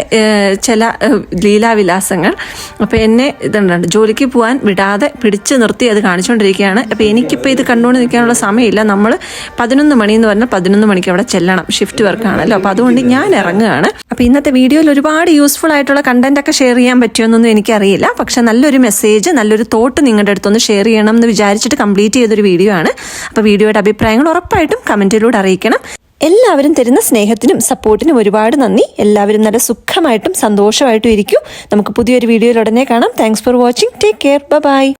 ചില ലീലാവിലാസങ്ങൾ. അപ്പോൾ എന്നെ ഇതുണ്ട്? ജോലിക്ക് പോകാൻ വിടാതെ പിടിച്ചു നിർത്തി അത് കാണിച്ചുകൊണ്ടിരിക്കുകയാണ്. അപ്പോൾ എനിക്കിപ്പോൾ ഇത് കണ്ടുകൊണ്ട് നിൽക്കാനുള്ള സമയമില്ല. നമ്മൾ പതിനൊന്ന് മണി എന്ന് പറഞ്ഞാൽ പതിനൊന്ന് മണിക്ക് അവിടെ ചെല്ലണം. ഷിഫ്റ്റ് വർക്കാണല്ലോ. അപ്പോൾ അതുകൊണ്ട് ഞാൻ ഇറങ്ങുകയാണ്. അപ്പോൾ ഇന്നത്തെ വീഡിയോയിൽ ഒരുപാട് യൂസ്ഫുൾ ആയിട്ടുള്ള കണ്ടന്റ് ഒക്കെ ഷെയർ ചെയ്യാൻ പറ്റുമെന്നൊന്നും എനിക്കറിയില്ല. പക്ഷെ നല്ലൊരു മെസ്സേജ് നല്ലൊരു തോട്ട് നിങ്ങളുടെ അടുത്തൊന്ന് ഷെയർ ചെയ്യണം എന്ന് വിചാരിച്ചിട്ട് കംപ്ലീറ്റ് ചെയ്തൊരു വീഡിയോ ആണ്. അപ്പോൾ വീഡിയോയുടെ അഭിപ്രായങ്ങൾ ഉറപ്പായിട്ടും കമന്റിലൂടെ അറിയിക്കണം. എല്ലാവരും തരുന്ന സ്നേഹത്തിനും സപ്പോർട്ടിനും ഒരുപാട് നന്ദി. എല്ലാവരും നല്ല സുഖമായിട്ടും സന്തോഷമായിട്ടും ഇരിക്കും. നമുക്ക് പുതിയൊരു വീഡിയോയിൽ ഉടനെ കാണാം. Thanks for watching take care bye